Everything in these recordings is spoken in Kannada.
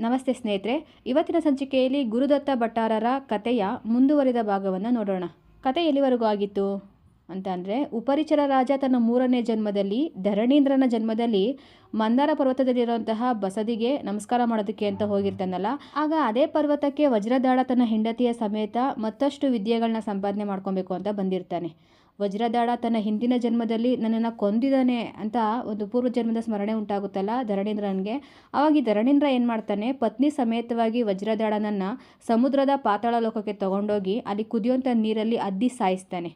ನಮಸ್ತೆ ಸ್ನೇಹಿತರೆ, ಇವತ್ತಿನ ಸಂಚಿಕೆಯಲ್ಲಿ ಗುರುದತ್ತ ಭಟ್ಟಾರರ ಕಥೆಯ ಮುಂದುವರಿದ ಭಾಗವನ್ನು ನೋಡೋಣ. ಕತೆ ಎಲ್ಲಿವರೆಗೂ ಆಗಿತ್ತು? ಅಂತ ಅಂದರೆ, ಉಪರಿಚರ ರಾಜ ತನ್ನ ಮೂರನೇ ಜನ್ಮದಲ್ಲಿ, ಧರಣೀಂದ್ರನ ಜನ್ಮದಲ್ಲಿ ಮಂದಾರ ಪರ್ವತದಲ್ಲಿರುವಂತಹ ಬಸದಿಗೆ ನಮಸ್ಕಾರ ಮಾಡೋದಕ್ಕೆ ಅಂತ ಹೋಗಿರ್ತಾನಲ್ಲ, ಆಗ ಅದೇ ಪರ್ವತಕ್ಕೆ ವಜ್ರದಾಳ ತನ್ನ ಹೆಂಡತಿಯ ಸಮೇತ ಮತ್ತಷ್ಟು ವಿದ್ಯೆಗಳನ್ನ ಸಂಪಾದನೆ ಮಾಡ್ಕೊಬೇಕು ಅಂತ ಬಂದಿರ್ತಾನೆ. ವಜ್ರದಾಳ ತನ್ನ ಹಿಂದಿನ ಜನ್ಮದಲ್ಲಿ ನನ್ನನ್ನು ಕೊಂದಿದ್ದಾನೆ ಅಂತ ಒಂದು ಪೂರ್ವ ಜನ್ಮದ ಸ್ಮರಣೆ ಉಂಟಾಗುತ್ತಲ್ಲ ಧರಣೀಂದ್ರನಿಗೆ. ಅವಾಗ ಈ ಧರಣೀಂದ್ರ ಏನು ಮಾಡ್ತಾನೆ? ಪತ್ನಿ ಸಮೇತವಾಗಿ ವಜ್ರದಾಳನನ್ನು ಸಮುದ್ರದ ಪಾತಾಳ ಲೋಕಕ್ಕೆ ತಗೊಂಡೋಗಿ ಅಲ್ಲಿ ಕುದಿಯುವಂಥ ನೀರಲ್ಲಿ ಅದ್ದಿ ಸಾಯಿಸ್ತಾನೆ.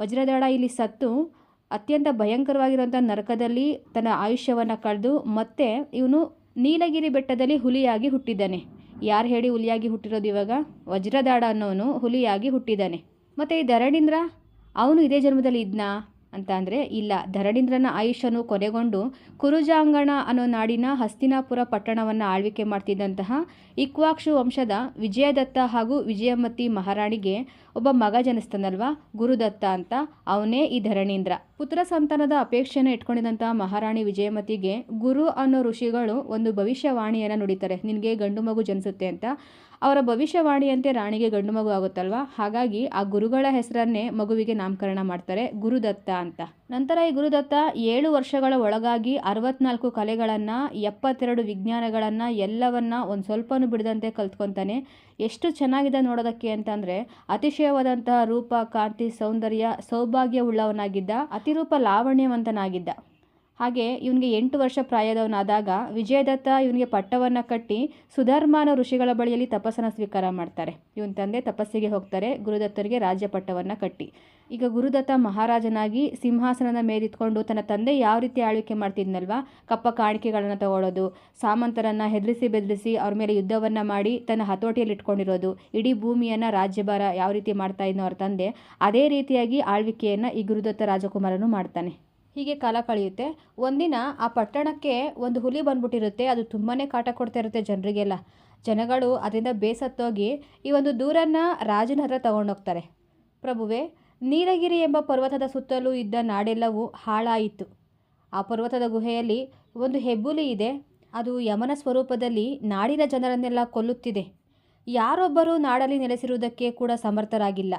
ವಜ್ರದಾಳ ಇಲ್ಲಿ ಸತ್ತು ಅತ್ಯಂತ ಭಯಂಕರವಾಗಿರುವಂಥ ನರಕದಲ್ಲಿ ತನ್ನ ಆಯುಷ್ಯವನ್ನು ಕಳೆದು ಮತ್ತೆ ಇವನು ನೀಲಗಿರಿ ಬೆಟ್ಟದಲ್ಲಿ ಹುಲಿಯಾಗಿ ಹುಟ್ಟಿದ್ದಾನೆ. ಯಾರು ಹೇಳಿ ಹುಲಿಯಾಗಿ ಹುಟ್ಟಿರೋದು ಇವಾಗ? ವಜ್ರದಾಡ ಅನ್ನೋನು ಹುಲಿಯಾಗಿ ಹುಟ್ಟಿದ್ದಾನೆ. ಮತ್ತು ಈ ಧರಣೀಂದ್ರ? ಅವನು ಇದೇ ಜನ್ಮದಲ್ಲಿ ಇದ್ನಾ? ಅಂತ ಅಂದರೆ, ಇಲ್ಲ. ಧರಣೀಂದ್ರನ ಆಯುಷ್ಯನು ಕೊನೆಗೊಂಡು ಕುರುಜಾಂಗಣ ಅನ್ನೋ ನಾಡಿನ ಹಸ್ತಿನಾಪುರ ಪಟ್ಟಣವನ್ನು ಆಳ್ವಿಕೆ ಮಾಡ್ತಿದ್ದಂತಹ ಇಕ್ವಾಕ್ಷು ವಂಶದ ವಿಜಯದತ್ತ ಹಾಗೂ ವಿಜಯಮತಿ ಮಹಾರಾಣಿಗೆ ಒಬ್ಬ ಮಗ ಜನಿಸ್ತಾನಲ್ವಾ? ಗುರುದತ್ತ ಅಂತ ಅವನೇ ಈ ಧರಣೀಂದ್ರ. ಪುತ್ರ ಸಂತಾನದ ಅಪೇಕ್ಷೆಯನ್ನು ಇಟ್ಕೊಂಡಿದ್ದಂತಹ ಮಹಾರಾಣಿ ವಿಜಯಮತಿಗೆ ಗುರು ಅನ್ನೋ ಋಷಿಗಳು ಒಂದು ಭವಿಷ್ಯವಾಣಿಯನ್ನು ನುಡಿತಾರೆ. ನಿನಗೆ ಗಂಡು ಮಗು ಜನಿಸುತ್ತೆ ಅಂತ ಅವರ ಭವಿಷ್ಯವಾಣಿಯಂತೆ ರಾಣಿಗೆ ಗಂಡು ಮಗು ಆಗುತ್ತಲ್ವಾ? ಹಾಗಾಗಿ ಆ ಗುರುಗಳ ಹೆಸರನ್ನೇ ಮಗುವಿಗೆ ನಾಮಕರಣ ಮಾಡ್ತಾರೆ ಗುರುದತ್ತ ಅಂತ. ನಂತರ ಈ ಗುರುದತ್ತ ಏಳು ವರ್ಷಗಳ ಒಳಗಾಗಿ ಅರವತ್ನಾಲ್ಕು ಕಲೆಗಳನ್ನು, ಎಪ್ಪತ್ತೆರಡು ವಿಜ್ಞಾನಗಳನ್ನು, ಎಲ್ಲವನ್ನ ಒಂದು ಸ್ವಲ್ಪನೂ ಬಿಡದಂತೆ ಕಲ್ತ್ಕೊತಾನೆ. ಎಷ್ಟು ಚೆನ್ನಾಗಿದೆ ನೋಡೋದಕ್ಕೆ ಅಂತಂದರೆ, ಅತಿಶಯವಾದಂತಹ ರೂಪ, ಕಾಂತಿ, ಸೌಂದರ್ಯ ಸೌಭಾಗ್ಯವುಳ್ಳವನಾಗಿದ್ದ ಅತಿರೂಪ ಲಾವಣ್ಯವಂತನಾಗಿದ್ದ. ಹಾಗೆ ಇವನಿಗೆ ಎಂಟು ವರ್ಷ ಪ್ರಾಯದವನಾದಾಗ ವಿಜಯದತ್ತ ಇವನಿಗೆ ಪಟ್ಟವನ್ನು ಕಟ್ಟಿ ಸುಧರ್ಮಾನ ಋಷಿಗಳ ಬಳಿಯಲ್ಲಿ ತಪಸ್ಸನ್ನು ಸ್ವೀಕಾರ ಮಾಡ್ತಾರೆ. ಇವನ ತಂದೆ ತಪಸ್ಸಿಗೆ ಹೋಗ್ತಾರೆ, ಗುರುದತ್ತರಿಗೆ ರಾಜ್ಯ ಪಟ್ಟವನ್ನು ಕಟ್ಟಿ. ಈಗ ಗುರುದತ್ತ ಮಹಾರಾಜನಾಗಿ ಸಿಂಹಾಸನದ ಮೇಲಿತ್ಕೊಂಡು ತನ್ನ ತಂದೆ ಯಾವ ರೀತಿ ಆಳ್ವಿಕೆ ಮಾಡ್ತಿದ್ನಲ್ವಾ? ಕಪ್ಪ ಕಾಣಿಕೆಗಳನ್ನು ತಗೊಳ್ಳೋದು ಸಾಮಂತರನ್ನು ಹೆದರಿಸಿ ಬೆದರಿಸಿ ಅವ್ರ ಮೇಲೆ ಯುದ್ಧವನ್ನು ಮಾಡಿ ತನ್ನ ಹತೋಟಿಯಲ್ಲಿ ಇಟ್ಕೊಂಡಿರೋದು ಇಡೀ ಭೂಮಿಯನ್ನು ರಾಜ್ಯಭಾರ ಯಾವ ರೀತಿ ಮಾಡ್ತಾ ಇದ್ನೋ ಅವ್ರ ತಂದೆ, ಅದೇ ರೀತಿಯಾಗಿ ಆಳ್ವಿಕೆಯನ್ನು ಈ ಗುರುದತ್ತ ರಾಜಕುಮಾರನು ಮಾಡ್ತಾನೆ. ಹೀಗೆ ಕಾಲ ಕಳೆಯುತ್ತೆ. ಒಂದಿನ ಆ ಪಟ್ಟಣಕ್ಕೆ ಒಂದು ಹುಲಿ ಬಂದ್ಬಿಟ್ಟಿರುತ್ತೆ. ಅದು ತುಂಬಾ ಕಾಟ ಕೊಡ್ತಾ ಇರುತ್ತೆ ಜನರಿಗೆಲ್ಲ. ಜನಗಳು ಅದರಿಂದ ಬೇಸತ್ತೋಗಿ ಈ ಒಂದು ದೂರನ್ನು ರಾಜನ ಹತ್ರ ತಗೊಂಡೋಗ್ತಾರೆ. ಪ್ರಭುವೆ, ನೀಲಗಿರಿ ಎಂಬ ಪರ್ವತದ ಸುತ್ತಲೂ ಇದ್ದ ನಾಡೆಲ್ಲವೂ ಹಾಳಾಯಿತು. ಆ ಪರ್ವತದ ಗುಹೆಯಲ್ಲಿ ಒಂದು ಹೆಬ್ಬುಲಿ ಇದೆ. ಅದು ಯಮನ ಸ್ವರೂಪದಲ್ಲಿ ನಾಡಿನ ಜನರನ್ನೆಲ್ಲ ಕೊಲ್ಲುತ್ತಿದೆ. ಯಾರೊಬ್ಬರೂ ನಾಡಲ್ಲಿ ನೆಲೆಸಿರುವುದಕ್ಕೆ ಕೂಡ ಸಮರ್ಥರಾಗಿಲ್ಲ.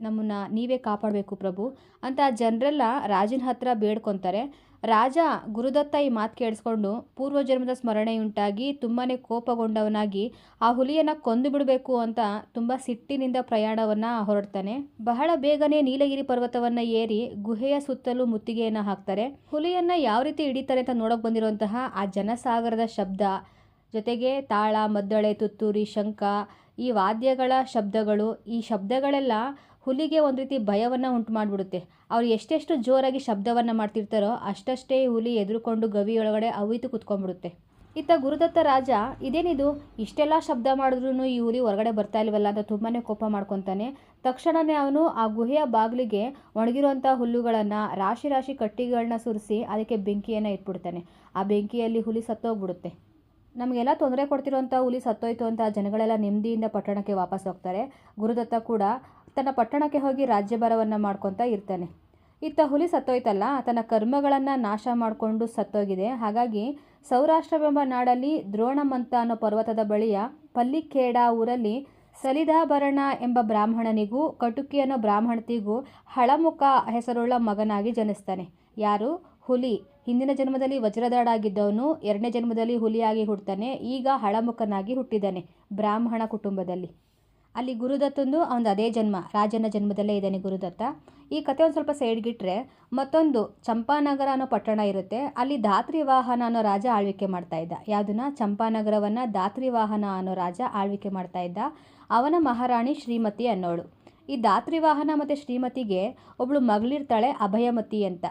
ನಮ್ಮನ್ನು ನೀವೇ ಕಾಪಾಡಬೇಕು ಪ್ರಭು ಅಂತ ಜನರೆಲ್ಲ ರಾಜನ ಹತ್ರ ಬೇಡ್ಕೊತಾರೆ. ರಾಜ ಗುರುದತ್ತ ಈ ಮಾತು ಕೇಳಿಸ್ಕೊಂಡು ಪೂರ್ವಜನ್ಮದ ಸ್ಮರಣೆಯುಂಟಾಗಿ ತುಂಬಾ ಕೋಪಗೊಂಡವನಾಗಿ ಆ ಹುಲಿಯನ್ನು ಕೊಂದು ಬಿಡಬೇಕು ಅಂತ ತುಂಬ ಸಿಟ್ಟಿನಿಂದ ಪ್ರಯಾಣವನ್ನು ಹೊರಡ್ತಾನೆ. ಬಹಳ ಬೇಗನೆ ನೀಲಗಿರಿ ಪರ್ವತವನ್ನು ಏರಿ ಗುಹೆಯ ಸುತ್ತಲೂ ಮುತ್ತಿಗೆಯನ್ನು ಹಾಕ್ತಾರೆ. ಹುಲಿಯನ್ನು ಯಾವ ರೀತಿ ಹಿಡಿತಾರೆ ಅಂತ ನೋಡೋಕೆ ಬಂದಿರುವಂತಹ ಆ ಜನಸಾಗರದ ಶಬ್ದ, ಜೊತೆಗೆ ತಾಳ, ಮದ್ದಳೆ, ತುತ್ತೂರಿ, ಶಂಖ ಈ ವಾದ್ಯಗಳ ಶಬ್ದಗಳು ಈ ಶಬ್ದಗಳೆಲ್ಲ ಹುಲಿಗೆ ಒಂದು ರೀತಿ ಭಯವನ್ನು ಉಂಟು ಮಾಡಿಬಿಡುತ್ತೆ ಅವ್ರು ಎಷ್ಟೆಷ್ಟು ಜೋರಾಗಿ ಶಬ್ದವನ್ನು ಮಾಡ್ತಿರ್ತಾರೋ ಅಷ್ಟಷ್ಟೇ ಹುಲಿ ಎದುರುಕೊಂಡು ಗವಿಯೊಳಗಡೆ ಅವಿತು ಕುತ್ಕೊಂಡ್ಬಿಡುತ್ತೆ. ಇತ್ತ ಗುರುದತ್ತ ರಾಜ, ಇದೇನಿದು? ಇಷ್ಟೆಲ್ಲ ಶಬ್ದ ಮಾಡಿದ್ರೂ ಈ ಹುಲಿ ಹೊರಗಡೆ ಬರ್ತಾ ಇಲ್ವಲ್ಲ? ಅಂತ ತುಂಬಾ ಕೋಪ ಮಾಡ್ಕೊತಾನೆ. ತಕ್ಷಣವೇ ಅವನು ಆ ಗುಹೆಯ ಬಾಗಿಲಿಗೆ ಒಣಗಿರುವಂಥ ಹುಲ್ಲುಗಳನ್ನು, ರಾಶಿ ರಾಶಿ ಕಟ್ಟಿಗಳನ್ನ ಸುರಿಸಿ ಅದಕ್ಕೆ ಬೆಂಕಿಯನ್ನು ಇಟ್ಬಿಡ್ತಾನೆ. ಆ ಬೆಂಕಿಯಲ್ಲಿ ಹುಲಿ ಸತ್ತೋಗ್ಬಿಡುತ್ತೆ. ನಮಗೆಲ್ಲ ತೊಂದರೆ ಕೊಡ್ತಿರೋಂಥ ಹುಲಿ ಸತ್ತೋಯ್ತು ಅಂತ ಜನಗಳೆಲ್ಲ ನೆಮ್ಮದಿಯಿಂದ ಪಟ್ಟಣಕ್ಕೆ ವಾಪಸ್ ಹೋಗ್ತಾರೆ. ಗುರುದತ್ತ ಕೂಡ ತನ್ನ ಪಟ್ಟಣಕ್ಕೆ ಹೋಗಿ ರಾಜ್ಯಭಾರವನ್ನು ಮಾಡ್ಕೊತಾ ಇರ್ತಾನೆ. ಇತ್ತ ಹುಲಿ ಸತ್ತೋಯ್ತಲ್ಲ ತನ್ನ ಕರ್ಮಗಳನ್ನು ನಾಶ ಮಾಡಿಕೊಂಡು ಸತ್ತೋಗಿದೆ. ಹಾಗಾಗಿ ಸೌರಾಷ್ಟ್ರವೆಂಬ ನಾಡಲ್ಲಿ ದ್ರೋಣಮಂತ ಅನ್ನೋ ಪರ್ವತದ ಬಳಿಯ ಪಲ್ಲಿಖೇಡ ಊರಲ್ಲಿ ಸಲಿದಾಭರಣ ಎಂಬ ಬ್ರಾಹ್ಮಣನಿಗೂ, ಕಟುಕಿ ಅನ್ನೋ ಬ್ರಾಹ್ಮಣತಿಗೂ ಹಳಮುಖ ಹೆಸರುಳ್ಳ ಮಗನಾಗಿ ಜನಿಸ್ತಾನೆ. ಯಾರು? ಹುಲಿ. ಹಿಂದಿನ ಜನ್ಮದಲ್ಲಿ ವಜ್ರದಾಡಾಗಿದ್ದವನು ಎರಡನೇ ಜನ್ಮದಲ್ಲಿ ಹುಲಿಯಾಗಿ ಹುಡ್ತಾನೆ, ಈಗ ಹಳಮುಖನಾಗಿ ಹುಟ್ಟಿದ್ದಾನೆ ಬ್ರಾಹ್ಮಣ ಕುಟುಂಬದಲ್ಲಿ. ಅಲ್ಲಿ ಗುರುದತ್ತಂದು, ಅವನದು ಅದೇ ಜನ್ಮ, ರಾಜನ ಜನ್ಮದಲ್ಲೇ ಇದ್ದಾನೆ ಗುರುದತ್ತ. ಈ ಕತೆ ಒಂದು ಸ್ವಲ್ಪ ಸೈಡ್ಗಿಟ್ರೆ ಮತ್ತೊಂದು ಚಂಪಾನಗರ ಅನ್ನೋ ಪಟ್ಟಣ ಇರುತ್ತೆ. ಅಲ್ಲಿ ಧಾತ್ರಿ ವಾಹನ ಅನ್ನೋ ರಾಜ ಆಳ್ವಿಕೆ ಮಾಡ್ತಾ ಇದ್ದ. ಯಾವುದನ್ನ ಚಂಪಾನಗರವನ್ನು ಧಾತ್ರಿ ವಾಹನ ಅನ್ನೋ ರಾಜ ಆಳ್ವಿಕೆ ಮಾಡ್ತಾ ಇದ್ದ. ಅವನ ಮಹಾರಾಣಿ ಶ್ರೀಮತಿ ಅನ್ನೋಳು. ಈ ಧಾತ್ರಿ ವಾಹನ ಮತ್ತು ಶ್ರೀಮತಿಗೆ ಒಬ್ಬಳು ಮಗಳಿರ್ತಾಳೆ ಅಭಯಮತಿ ಅಂತ.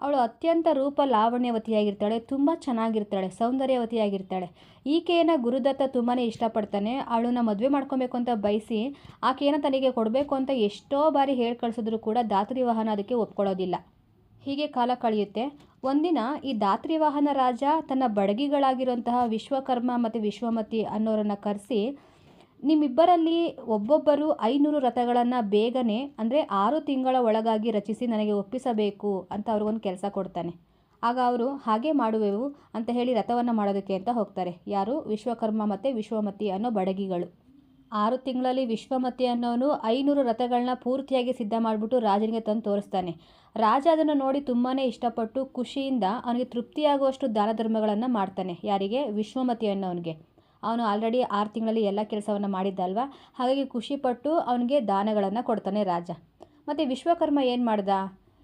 ಅವಳು ಅತ್ಯಂತ ರೂಪ ಲಾವಣ್ಯವತಿಯಾಗಿರ್ತಾಳೆ, ತುಂಬ ಚೆನ್ನಾಗಿರ್ತಾಳೆ, ಸೌಂದರ್ಯವತಿಯಾಗಿರ್ತಾಳೆ. ಈಕೆಯನ್ನು ಗುರುದತ್ತ ತುಂಬಾ ಇಷ್ಟಪಡ್ತಾನೆ. ಅವಳನ್ನ ಮದುವೆ ಮಾಡ್ಕೊಬೇಕು ಅಂತ ಬಯಸಿ ಆಕೆಯನ್ನು ತನಗೆ ಕೊಡಬೇಕು ಅಂತ ಎಷ್ಟೋ ಬಾರಿ ಹೇಳಿ ಕಳಿಸಿದ್ರು ಕೂಡ ದಾತ್ರಿ ವಾಹನ ಅದಕ್ಕೆ ಒಪ್ಕೊಳ್ಳೋದಿಲ್ಲ. ಹೀಗೆ ಕಾಲ ಕಳೆಯುತ್ತೆ. ಒಂದಿನ ಈ ದಾತ್ರಿ ವಾಹನ ರಾಜ ತನ್ನ ಬಡಗಿಗಳಾಗಿರುವಂತಹ ವಿಶ್ವಕರ್ಮ ಮತ್ತು ವಿಶ್ವಮತಿ ಅನ್ನೋರನ್ನು ಕರೆಸಿ ನಿಮ್ಮಿಬ್ಬರಲ್ಲಿ ಒಬ್ಬೊಬ್ಬರು ಐನೂರು ರಥಗಳನ್ನು ಬೇಗನೆ, ಅಂದರೆ ಆರು ತಿಂಗಳ ಒಳಗಾಗಿ ರಚಿಸಿ ನನಗೆ ಒಪ್ಪಿಸಬೇಕು ಅಂತ ಅವ್ರಿಗೊಂದು ಕೆಲಸ ಕೊಡ್ತಾನೆ. ಆಗ ಅವರು, ಹಾಗೆ ಮಾಡುವೆವು ಅಂತ ಹೇಳಿ ರಥವನ್ನು ಮಾಡೋದಕ್ಕೆ ಅಂತ ಹೋಗ್ತಾರೆ. ಯಾರು? ವಿಶ್ವಕರ್ಮ ಮತ್ತು ವಿಶ್ವಮತಿ ಅನ್ನೋ ಬಡಗಿಗಳು. ಆರು ತಿಂಗಳಲ್ಲಿ ವಿಶ್ವಮತಿ ಅನ್ನೋನು ಐನೂರು ರಥಗಳನ್ನ ಪೂರ್ತಿಯಾಗಿ ಸಿದ್ಧ ಮಾಡಿಬಿಟ್ಟು ರಾಜನಿಗೆ ತಂದು ತೋರಿಸ್ತಾನೆ. ರಾಜ ಅದನ್ನು ನೋಡಿ ತುಂಬಾ ಇಷ್ಟಪಟ್ಟು ಖುಷಿಯಿಂದ ಅವನಿಗೆ ತೃಪ್ತಿಯಾಗುವಷ್ಟು ದಾನ ಧರ್ಮಗಳನ್ನು ಮಾಡ್ತಾನೆ, ಯಾರಿಗೆ? ವಿಶ್ವಮತಿ ಅನ್ನೋನಿಗೆ. ಅವನು ಆಲ್ರೆಡಿ ಆರು ತಿಂಗಳಲ್ಲಿ ಎಲ್ಲ ಕೆಲಸವನ್ನು ಮಾಡಿದ್ದಲ್ವ? ಹಾಗಾಗಿ ಖುಷಿಪಟ್ಟು ಅವನಿಗೆ ದಾನಗಳನ್ನು ಕೊಡ್ತಾನೆ ರಾಜ. ಮತ್ತು ವಿಶ್ವಕರ್ಮ ಏನು ಮಾಡ್ದ?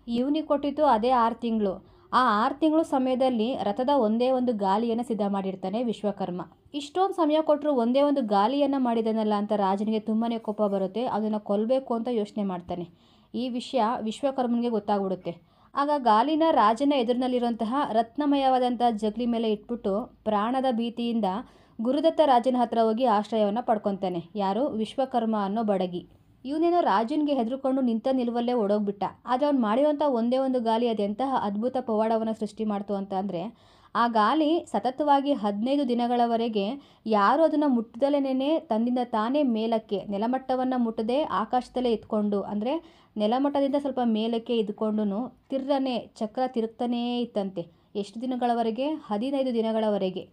ಇವನಿಗೆ ಕೊಟ್ಟಿದ್ದು ಅದೇ ಆರು ತಿಂಗಳು. ಆ ಆರು ತಿಂಗಳು ಸಮಯದಲ್ಲಿ ರಥದ ಒಂದೇ ಒಂದು ಗಾಲಿಯನ್ನು ಸಿದ್ಧ ಮಾಡಿರ್ತಾನೆ ವಿಶ್ವಕರ್ಮ. ಇಷ್ಟೊಂದು ಸಮಯ ಕೊಟ್ಟರು ಒಂದೇ ಒಂದು ಗಾಲಿಯನ್ನು ಮಾಡಿದನಲ್ಲ ಅಂತ ರಾಜನಿಗೆ ತುಂಬಾ ಕೋಪ ಬರುತ್ತೆ. ಅದನ್ನು ಕೊಲ್ಲಬೇಕು ಅಂತ ಯೋಚನೆ ಮಾಡ್ತಾನೆ. ಈ ವಿಷಯ ವಿಶ್ವಕರ್ಮನಿಗೆ ಗೊತ್ತಾಗ್ಬಿಡುತ್ತೆ. ಆಗ ಗಾಲಿನ ರಾಜನ ಎದುರಿನಲ್ಲಿರುವಂತಹ ರತ್ನಮಯವಾದಂತಹ ಜಗಲಿ ಮೇಲೆ ಇಟ್ಬಿಟ್ಟು ಪ್ರಾಣದ ಭೀತಿಯಿಂದ ಗುರುದತ್ತ ರಾಜನ ಹತ್ರ ಹೋಗಿ ಆಶ್ರಯವನ್ನು ಪಡ್ಕೊತಾನೆ. ಯಾರು? ವಿಶ್ವಕರ್ಮ ಅನ್ನೋ ಬಡಗಿ. ಇವನೇನೋ ರಾಜನಿಗೆ ಹೆದರ್ಕೊಂಡು ನಿಂತ ನಿಲುವಲ್ಲೇ ಓಡೋಗ್ಬಿಟ್ಟ. ಆದರೆ ಅವ್ನು ಮಾಡಿರೋಂಥ ಒಂದೇ ಒಂದು ಗಾಲಿ ಅದೆಂತಹ ಅದ್ಭುತ ಪವಾಡವನ್ನು ಸೃಷ್ಟಿ ಮಾಡ್ತು ಅಂತ ಅಂದರೆ, ಆ ಗಾಲಿ ಸತತವಾಗಿ ಹದಿನೈದು ದಿನಗಳವರೆಗೆ ಯಾರು ಅದನ್ನು ಮುಟ್ಟದಲ್ಲೇನೇ ತಂದಿಂದ ತಾನೇ ಮೇಲಕ್ಕೆ, ನೆಲಮಟ್ಟವನ್ನು ಮುಟ್ಟದೆ ಆಕಾಶದಲ್ಲೇ ಇದ್ಕೊಂಡು, ಅಂದರೆ ನೆಲಮಟ್ಟದಿಂದ ಸ್ವಲ್ಪ ಮೇಲಕ್ಕೆ ಇದ್ಕೊಂಡು ತಿರ್ರನೆ, ಚಕ್ರ ತಿರುಗ್ತಾನೇ ಇತ್ತಂತೆ. ಎಷ್ಟು ದಿನಗಳವರೆಗೆ? ಹದಿನೈದು ದಿನಗಳವರೆಗೆ.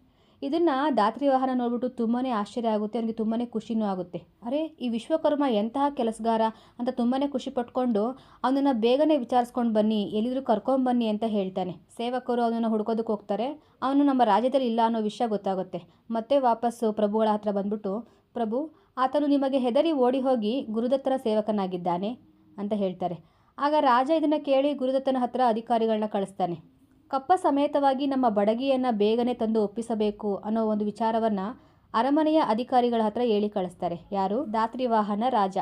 ಇದನ್ನು ದಾತ್ರಿ ವಾಹನ ನೋಡ್ಬಿಟ್ಟು ತುಂಬಾ ಆಶ್ಚರ್ಯ ಆಗುತ್ತೆ, ಅವನಿಗೆ ತುಂಬಾ ಖುಷಿನೂ ಆಗುತ್ತೆ. ಅರೆ, ಈ ವಿಶ್ವಕರ್ಮ ಎಂತಹ ಕೆಲಸಗಾರ ಅಂತ ತುಂಬಾ ಖುಷಿ ಪಟ್ಕೊಂಡು ಅವನನ್ನು ಬೇಗನೆ ವಿಚಾರಿಸ್ಕೊಂಡು ಬನ್ನಿ, ಎಲ್ಲಿದ್ರು ಕರ್ಕೊಂಬನ್ನಿ ಅಂತ ಹೇಳ್ತಾನೆ. ಸೇವಕರು ಅವನನ್ನು ಹುಡ್ಕೋದಕ್ಕೆ ಹೋಗ್ತಾರೆ. ಅವನು ನಮ್ಮ ರಾಜ್ಯದಲ್ಲಿ ಇಲ್ಲ ಅನ್ನೋ ವಿಷಯ ಗೊತ್ತಾಗುತ್ತೆ. ಮತ್ತೆ ವಾಪಸ್ಸು ಪ್ರಭುಗಳ ಹತ್ರ ಬಂದ್ಬಿಟ್ಟು, ಪ್ರಭು, ಆತನು ನಿಮಗೆ ಹೆದರಿ ಓಡಿ ಹೋಗಿ ಗುರುದತ್ತರ ಸೇವಕನಾಗಿದ್ದಾನೆ ಅಂತ ಹೇಳ್ತಾರೆ. ಆಗ ರಾಜ ಇದನ್ನು ಕೇಳಿ ಗುರುದತ್ತನ ಹತ್ರ ಅಧಿಕಾರಿಗಳನ್ನ ಕಳಿಸ್ತಾನೆ. ಕಪ್ಪ ಸಮೇತವಾಗಿ ನಮ್ಮ ಬಡಗಿಯನ್ನು ಬೇಗನೆ ತಂದು ಒಪ್ಪಿಸಬೇಕು ಅನ್ನೋ ಒಂದು ವಿಚಾರವನ್ನು ಅರಮನೆಯ ಅಧಿಕಾರಿಗಳ ಹತ್ರ ಹೇಳಿ ಕಳಿಸ್ತಾರೆ. ಯಾರು? ದಾತ್ರಿ ವಾಹನ ರಾಜ.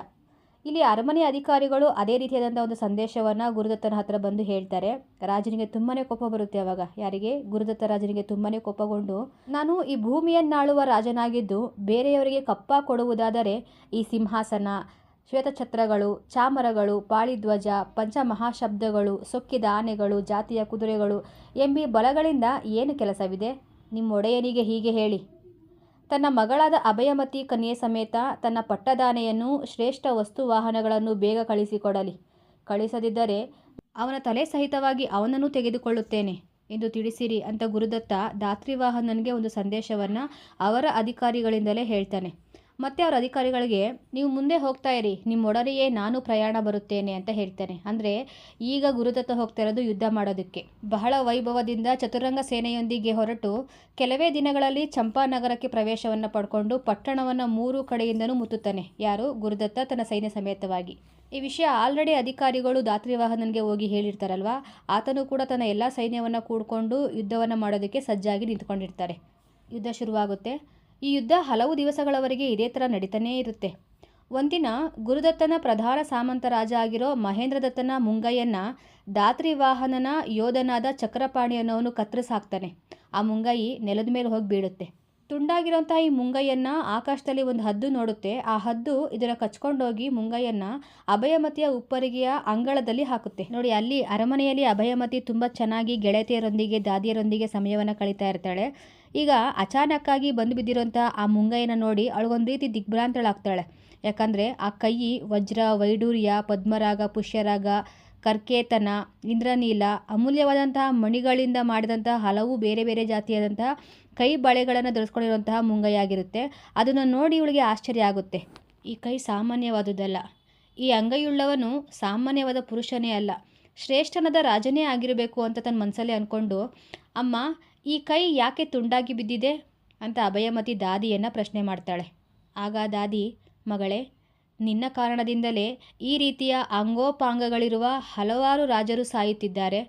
ಇಲ್ಲಿ ಅರಮನೆಯ ಅಧಿಕಾರಿಗಳು ಅದೇ ರೀತಿಯಾದಂಥ ಒಂದು ಸಂದೇಶವನ್ನು ಗುರುದತ್ತನ ಹತ್ರ ಬಂದು ಹೇಳ್ತಾರೆ. ರಾಜನಿಗೆ ತುಂಬಾ ಕೋಪ ಬರುತ್ತೆ ಅವಾಗ. ಯಾರಿಗೆ? ಗುರುದತ್ತ ರಾಜನಿಗೆ ತುಂಬಾ ಕೋಪಗೊಂಡು, ನಾನು ಈ ಭೂಮಿಯನ್ನಾಳುವ ರಾಜನಾಗಿದ್ದು ಬೇರೆಯವರಿಗೆ ಕಪ್ಪ ಕೊಡುವುದಾದರೆ ಈ ಸಿಂಹಾಸನ ಶ್ವೇತಛತ್ರಗಳು, ಚಾಮರಗಳು, ಪಾಳಿಧ್ವಜ, ಪಂಚಮಹಾಶಬ್ದಗಳು, ಸೊಕ್ಕಿದ ಆನೆಗಳು, ಜಾತಿಯ ಕುದುರೆಗಳು ಎಂಬಿ ಬಲಗಳಿಂದ ಏನು ಕೆಲಸವಿದೆ? ನಿಮ್ಮ ಒಡೆಯನಿಗೆ ಹೀಗೆ ಹೇಳಿ. ತನ್ನ ಮಗಳಾದ ಅಭಯಮತಿ ಕನ್ಯೆ ಸಮೇತ ತನ್ನ ಪಟ್ಟದಾನೆಯನ್ನು ಶ್ರೇಷ್ಠ ವಸ್ತು ವಾಹನಗಳನ್ನು ಬೇಗ ಕಳಿಸಿಕೊಡಲಿ. ಕಳಿಸದಿದ್ದರೆ ಅವನ ತಲೆ ಸಹಿತವಾಗಿ ಅವನನ್ನು ತೆಗೆದುಕೊಳ್ಳುತ್ತೇನೆ. ಎಂದು ತಿಳಿಸಿರಿ ಅಂತ ಗುರುದತ್ತ ದಾತ್ರಿವಾಹನನಿಗೆ ಒಂದು ಸಂದೇಶವನ್ನು ಅವರ ಅಧಿಕಾರಿಗಳಿಂದಲೇ ಹೇಳ್ತಾನೆ. ಮತ್ತೆ ಅವರ ಅಧಿಕಾರಿಗಳಿಗೆ, ನೀವು ಮುಂದೆ ಹೋಗ್ತಾ ಇರಿ, ನಿಮ್ಮ ಒಡರಿಯೇ ನಾನು ಪ್ರಯಾಣ ಬರುತ್ತೇನೆ ಅಂತ ಹೇಳ್ತಾರೆ ಅಂದರೆ, ಈಗ ಗುರುದತ್ತ ಹೋಗ್ತಾ ಇರೋದು ಯುದ್ಧ ಮಾಡೋದಕ್ಕೆ. ಬಹಳ ವೈಭವದಿಂದ ಚತುರಂಗ ಸೇನೆಯೊಂದಿಗೆ ಹೊರಟು ಕೆಲವೇ ದಿನಗಳಲ್ಲಿ ಚಂಪಾನಗರಕ್ಕೆ ಪ್ರವೇಶವನ್ನು ಪಡ್ಕೊಂಡು ಪಟ್ಟಣವನ್ನು ಮೂರು ಕಡೆಯಿಂದನೂ ಮುತ್ತುತ್ತಾನೆ. ಯಾರು? ಗುರುದತ್ತ, ತನ್ನ ಸೈನ್ಯ ಸಮೇತವಾಗಿ. ಈ ವಿಷಯ ಆಲ್ರೆಡಿ ಅಧಿಕಾರಿಗಳು ದಾತ್ರಿವಾಹನನಿಗೆ ಹೋಗಿ ಹೇಳಿರ್ತಾರಲ್ವಾ? ಆತನು ಕೂಡ ತನ್ನ ಎಲ್ಲ ಸೈನ್ಯವನ್ನು ಕೂಡ್ಕೊಂಡು ಯುದ್ಧವನ್ನು ಮಾಡೋದಕ್ಕೆ ಸಜ್ಜಾಗಿ ನಿಂತ್ಕೊಂಡಿರ್ತಾರೆ. ಯುದ್ಧ ಶುರುವಾಗುತ್ತೆ. ಈ ಯುದ್ಧ ಹಲವು ದಿವಸಗಳವರೆಗೆ ಇದೇ ಥರ ನಡೀತಾನೇ ಇರುತ್ತೆ. ಒಂದಿನ ಗುರುದತ್ತನ ಪ್ರಧಾನ ಸಾಮಂತ ರಾಜ ಆಗಿರೋ ಮಹೇಂದ್ರದತ್ತನ ಮುಂಗೈಯನ್ನ ದಾತ್ರಿವಾಹನನ ಯೋಧನಾದ ಚಕ್ರಪಾಣಿ ಅನ್ನೋನು ಕತ್ತರಿಸಾಕ್ತಾನೆ ಆ ಮುಂಗೈ ನೆಲದ ಮೇಲೆ ಹೋಗಿ ಬೀಳುತ್ತೆ. ತುಂಡಾಗಿರೋಂಥ ಈ ಮುಂಗೈಯನ್ನ ಆಕಾಶದಲ್ಲಿ ಒಂದು ಹದ್ದು ನೋಡುತ್ತೆ. ಆ ಹದ್ದು ಇದನ್ನು ಕಚ್ಕೊಂಡೋಗಿ ಮುಂಗೈಯನ್ನ ಅಭಯಮತಿಯ ಉಪ್ಪರಿಗೆಯ ಅಂಗಳದಲ್ಲಿ ಹಾಕುತ್ತೆ. ನೋಡಿ, ಅಲ್ಲಿ ಅರಮನೆಯಲ್ಲಿ ಅಭಯಮತಿ ತುಂಬ ಚೆನ್ನಾಗಿ ಗೆಳತಿಯರೊಂದಿಗೆ, ದಾದಿಯರೊಂದಿಗೆ ಸಮಯವನ್ನು ಕಳೀತಾ ಇರ್ತಾಳೆ. ಈಗ ಅಚಾನಕ್ಕಾಗಿ ಬಂದು ಬಿದ್ದಿರೋಂಥ ಆ ಮುಂಗೈನ ನೋಡಿ ಅವಳಿಗೊಂದು ರೀತಿ ದಿಗ್ಭ್ರಾಂತಳಾಗ್ತಾಳೆ. ಯಾಕಂದರೆ ಆ ಕೈ, ವಜ್ರ, ವೈಡೂರ್ಯ, ಪದ್ಮರಾಗ, ಪುಷ್ಯರಾಗ, ಕರ್ಕೇತನ, ಇಂದ್ರನೀಲ, ಅಮೂಲ್ಯವಾದಂತಹ ಮಣಿಗಳಿಂದ ಮಾಡಿದಂತಹ ಹಲವು ಬೇರೆ ಬೇರೆ ಜಾತಿಯಾದಂತಹ ಕೈ ಬಳೆಗಳನ್ನು ಧರಿಸ್ಕೊಂಡಿರುವಂತಹ ಮುಂಗೈ ಆಗಿರುತ್ತೆ ಅದನ್ನು ನೋಡಿ ಇವಳಿಗೆ ಆಶ್ಚರ್ಯ ಆಗುತ್ತೆ. ಈ ಕೈ ಸಾಮಾನ್ಯವಾದುದಲ್ಲ. ಈ ಅಂಗೈಯುಳ್ಳವನು ಸಾಮಾನ್ಯವಾದ ಪುರುಷನೇ ಅಲ್ಲ. ಶ್ರೇಷ್ಠನದ ರಾಜನೇ ಆಗಿರಬೇಕು ಅಂತ ತನ್ನ ಮನಸ್ಸಲ್ಲಿ ಅಂದ್ಕೊಂಡು ಅಮ್ಮ ಈ ಕೈ ಯಾಕೆ ತುಂಡಾಗಿ ಬಿದ್ದಿದೆ ಅಂತ ಅಭಯಮತಿ ದಾದಿಯನ್ನು ಪ್ರಶ್ನೆ ಮಾಡ್ತಾಳೆ. ಆಗ ದಾದಿ, ಮಗಳೇ, ನಿನ್ನ ಕಾರಣದಿಂದಲೇ ಈ ರೀತಿಯ ಅಂಗೋಪಾಂಗಗಳಿರುವ ಹಲವಾರು ರಾಜರು ಸಾಯುತ್ತಿದ್ದಾರೆ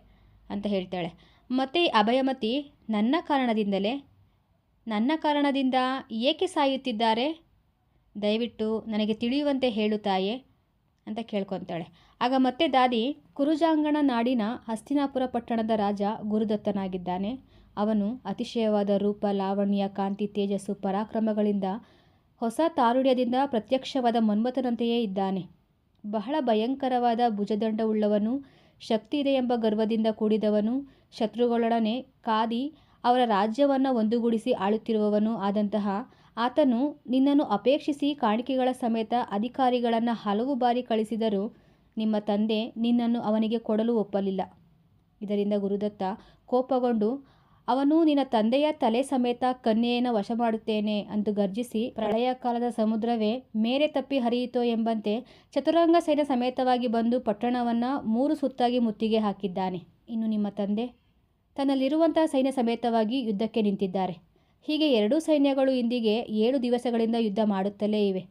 ಅಂತ ಹೇಳ್ತಾಳೆ. ಮತ್ತು ಅಭಯಮತಿ, ನನ್ನ ಕಾರಣದಿಂದಲೇ? ನನ್ನ ಕಾರಣದಿಂದ ಏಕೆ ಸಾಯುತ್ತಿದ್ದಾರೆ? ದಯವಿಟ್ಟು ನನಗೆ ತಿಳಿಯುವಂತೆ ಹೇಳು ತಾಯೇ ಅಂತ ಕೇಳ್ಕೊತಾಳೆ. ಆಗ ಮತ್ತೆ ದಾದಿ, ಕುರುಜಾಂಗಣ ನಾಡಿನ ಹಸ್ತಿನಾಪುರ ಪಟ್ಟಣದ ರಾಜ ಗುರುದತ್ತನಾಗಿದ್ದಾನೆ. ಅವನು ಅತಿಶಯವಾದ ರೂಪ, ಲಾವಣ್ಯ, ಕಾಂತಿ, ತೇಜಸ್ಸು, ಪರಾಕ್ರಮಗಳಿಂದ ಹೊಸ ತಾರುಣ್ಯದಿಂದ ಪ್ರತ್ಯಕ್ಷವಾದ ಮನ್ಮಥನಂತೆಯೇ ಇದ್ದಾನೆ. ಬಹಳ ಭಯಂಕರವಾದ ಭುಜದಂಡವುಳ್ಳವನು ಶಕ್ತಿ ಇದೆ ಎಂಬ ಗರ್ವದಿಂದ ಕೂಡಿದವನು, ಶತ್ರುಗಳೊಡನೆ ಕಾದಿ ಅವರ ರಾಜ್ಯವನ್ನು ಒಂದುಗೂಡಿಸಿ ಆಳುತ್ತಿರುವವನು ಆದಂತಹ ಆತನು ನಿನ್ನನ್ನು ಅಪೇಕ್ಷಿಸಿ ಕಾಣಿಕೆಗಳ ಸಮೇತ ಅಧಿಕಾರಿಗಳನ್ನು ಹಲವು ಬಾರಿ ಕಳಿಸಿದರೂ ನಿಮ್ಮ ತಂದೆ ನಿನ್ನನ್ನು ಅವನಿಗೆ ಕೊಡಲು ಒಪ್ಪಲಿಲ್ಲ. ಇದರಿಂದ ಗುರುದತ್ತ ಕೋಪಗೊಂಡು ಅವನು, ನಿನ್ನ ತಂದೆಯ ತಲೆ ಸಮೇತ ಕನ್ಯೆಯನ್ನು ವಶ ಮಾಡುತ್ತೇನೆ ಎಂದು ಗರ್ಜಿಸಿ, ಪ್ರಳಯ ಕಾಲದ ಸಮುದ್ರವೇ, ಮೇರೆ ತಪ್ಪಿ ಹರಿಯಿತೋ ಎಂಬಂತೆ ಚತುರಂಗ ಸೇನೆ ಸಮೇತವಾಗಿ ಬಂದು ಪಟ್ಟಣವನ್ನು ಮೂರು ಸುತ್ತಾಗಿ ಮುತ್ತಿಗೆ ಹಾಕಿದ್ದಾನೆ. ಇನ್ನು ನಿಮ್ಮ ತಂದೆ? ತನ್ನಲ್ಲಿರುವಂತಹ ಸೈನ್ಯ ಸಮೇತವಾಗಿ ಯುದ್ಧಕ್ಕೆ ನಿಂತಿದ್ದಾರೆ. ಹೀಗೆ ಎರಡೂ ಸೈನ್ಯಗಳು ಇಂದಿಗೆ ಏಳು ದಿವಸಗಳಿಂದ ಯುದ್ಧ ಮಾಡುತ್ತಲೇ ಇವೆ.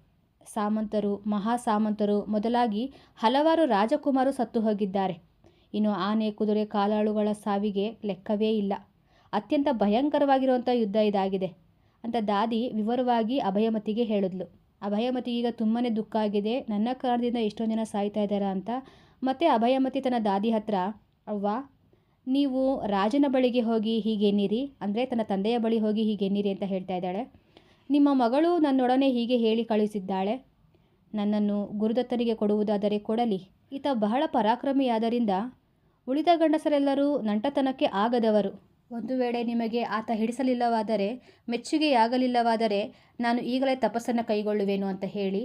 ಸಾಮಂತರು ಮಹಾ ಸಾಮಂತರು ಮೊದಲಾಗಿ ಹಲವಾರು ರಾಜಕುಮಾರು ಸತ್ತು ಹೋಗಿದ್ದಾರೆ. ಇನ್ನು ಆನೆ, ಕುದುರೆ, ಕಾಲಾಳುಗಳ ಸಾವಿಗೆ ಲೆಕ್ಕವೇ ಇಲ್ಲ. ಅತ್ಯಂತ ಭಯಂಕರವಾಗಿರುವಂಥ ಯುದ್ಧ ಇದಾಗಿದೆ ಅಂತ ದಾದಿ ವಿವರವಾಗಿ ಅಭಯಮತಿಗೆ ಹೇಳಿದ್ಲು. ಈಗ ತುಂಬಾ ದುಃಖ ಆಗಿದೆ. ನನ್ನ ಕಾರಣದಿಂದ ಎಷ್ಟೊಂದು ಜನ ಸಾಯ್ತಾ ಇದ್ದಾರಾ ಅಂತ. ಮತ್ತೆ ಅಭಯಮತಿ ತನ್ನ ದಾದಿ ಹತ್ರ, ಅವ್ವ, ನೀವು ರಾಜನ ಬಳಿಗೆ ಹೋಗಿ ಹೀಗೆನ್ನಿರಿ, ಅಂದರೆ ತನ್ನ ತಂದೆಯ ಬಳಿ ಹೋಗಿ ಹೀಗೆನ್ನಿರಿ ಅಂತ ಹೇಳ್ತಾ ಇದ್ದಾಳೆ. ನಿಮ್ಮ ಮಗಳು ನನ್ನೊಡನೆ ಹೀಗೆ ಹೇಳಿ ಕಳಿಸಿದ್ದಾಳೆ. ನನ್ನನ್ನು ಗುರುದತ್ತನಿಗೆ ಕೊಡುವುದಾದರೆ ಕೊಡಲಿ. ಈತ ಬಹಳ ಪರಾಕ್ರಮಿಯಾದ್ದರಿಂದ ಉಳಿದ ಗಂಡಸರೆಲ್ಲರೂ ನಂಟತನಕ್ಕೆ ಆಗದವರು. ಒಂದು ವೇಳೆ ನಿಮಗೆ ಆತ ಹಿಡಿಸಲಿಲ್ಲವಾದರೆ, ಮೆಚ್ಚುಗೆಯಾಗಲಿಲ್ಲವಾದರೆ ನಾನು ಈಗಲೇ ತಪಸ್ಸನ್ನು ಕೈಗೊಳ್ಳುವೆನು ಅಂತ ಹೇಳಿ,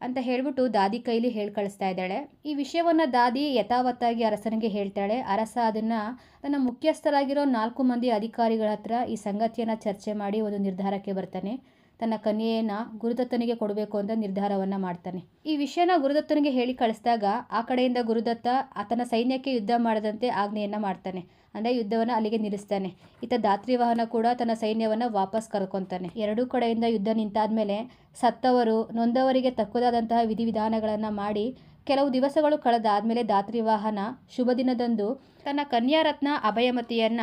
ಅಂತ ಹೇಳಿಬಿಟ್ಟು ದಾದಿ ಕೈಲಿ ಹೇಳಿ ಕಳಿಸ್ತಾ ಇದ್ದಾಳೆ. ಈ ವಿಷಯವನ್ನು ದಾದಿ ಯಥಾವತ್ತಾಗಿ ಅರಸನಿಗೆ ಹೇಳ್ತಾಳೆ. ಅರಸ ಅದನ್ನು ತನ್ನ ಮುಖ್ಯಸ್ಥರಾಗಿರೋ ನಾಲ್ಕು ಮಂದಿ ಅಧಿಕಾರಿಗಳ ಹತ್ರ ಈ ಸಂಗತಿಯನ್ನು ಚರ್ಚೆ ಮಾಡಿ ಒಂದು ನಿರ್ಧಾರಕ್ಕೆ ಬರ್ತಾನೆ. ತನ್ನ ಕನ್ಯೆಯನ್ನು ಗುರುದತ್ತನಿಗೆ ಕೊಡಬೇಕು ಅಂತ ನಿರ್ಧಾರವನ್ನು ಮಾಡ್ತಾನೆ. ಈ ವಿಷಯನ ಗುರುದತ್ತನಿಗೆ ಹೇಳಿ ಕಳಿಸಿದಾಗ ಆ ಕಡೆಯಿಂದ ಗುರುದತ್ತ ಆತನ ಸೈನ್ಯಕ್ಕೆ ಯುದ್ಧ ಮಾಡದಂತೆ ಆಜ್ಞೆಯನ್ನು ಮಾಡ್ತಾನೆ. ಅಂದರೆ ಯುದ್ಧವನ್ನು ಅಲ್ಲಿಗೆ ನಿಲ್ಲಿಸ್ತಾನೆ. ಈತ ದಾತ್ರಿವಾಹನ ಕೂಡ ತನ್ನ ಸೈನ್ಯವನ್ನು ವಾಪಸ್ ಕರ್ಕೊತಾನೆ. ಎರಡೂ ಕಡೆಯಿಂದ ಯುದ್ಧ ನಿಂತಾದ್ಮೇಲೆ ಸತ್ತವರು, ನೊಂದವರಿಗೆ ತಕ್ಕದಾದಂತಹ ವಿಧಿವಿಧಾನಗಳನ್ನು ಮಾಡಿ ಕೆಲವು ದಿವಸಗಳು ಕಳೆದಾದ್ಮೇಲೆ ದಾತ್ರಿವಾಹನ ಶುಭ ದಿನದಂದು ತನ್ನ ಕನ್ಯಾರತ್ನ ಅಭಯಮತಿಯನ್ನ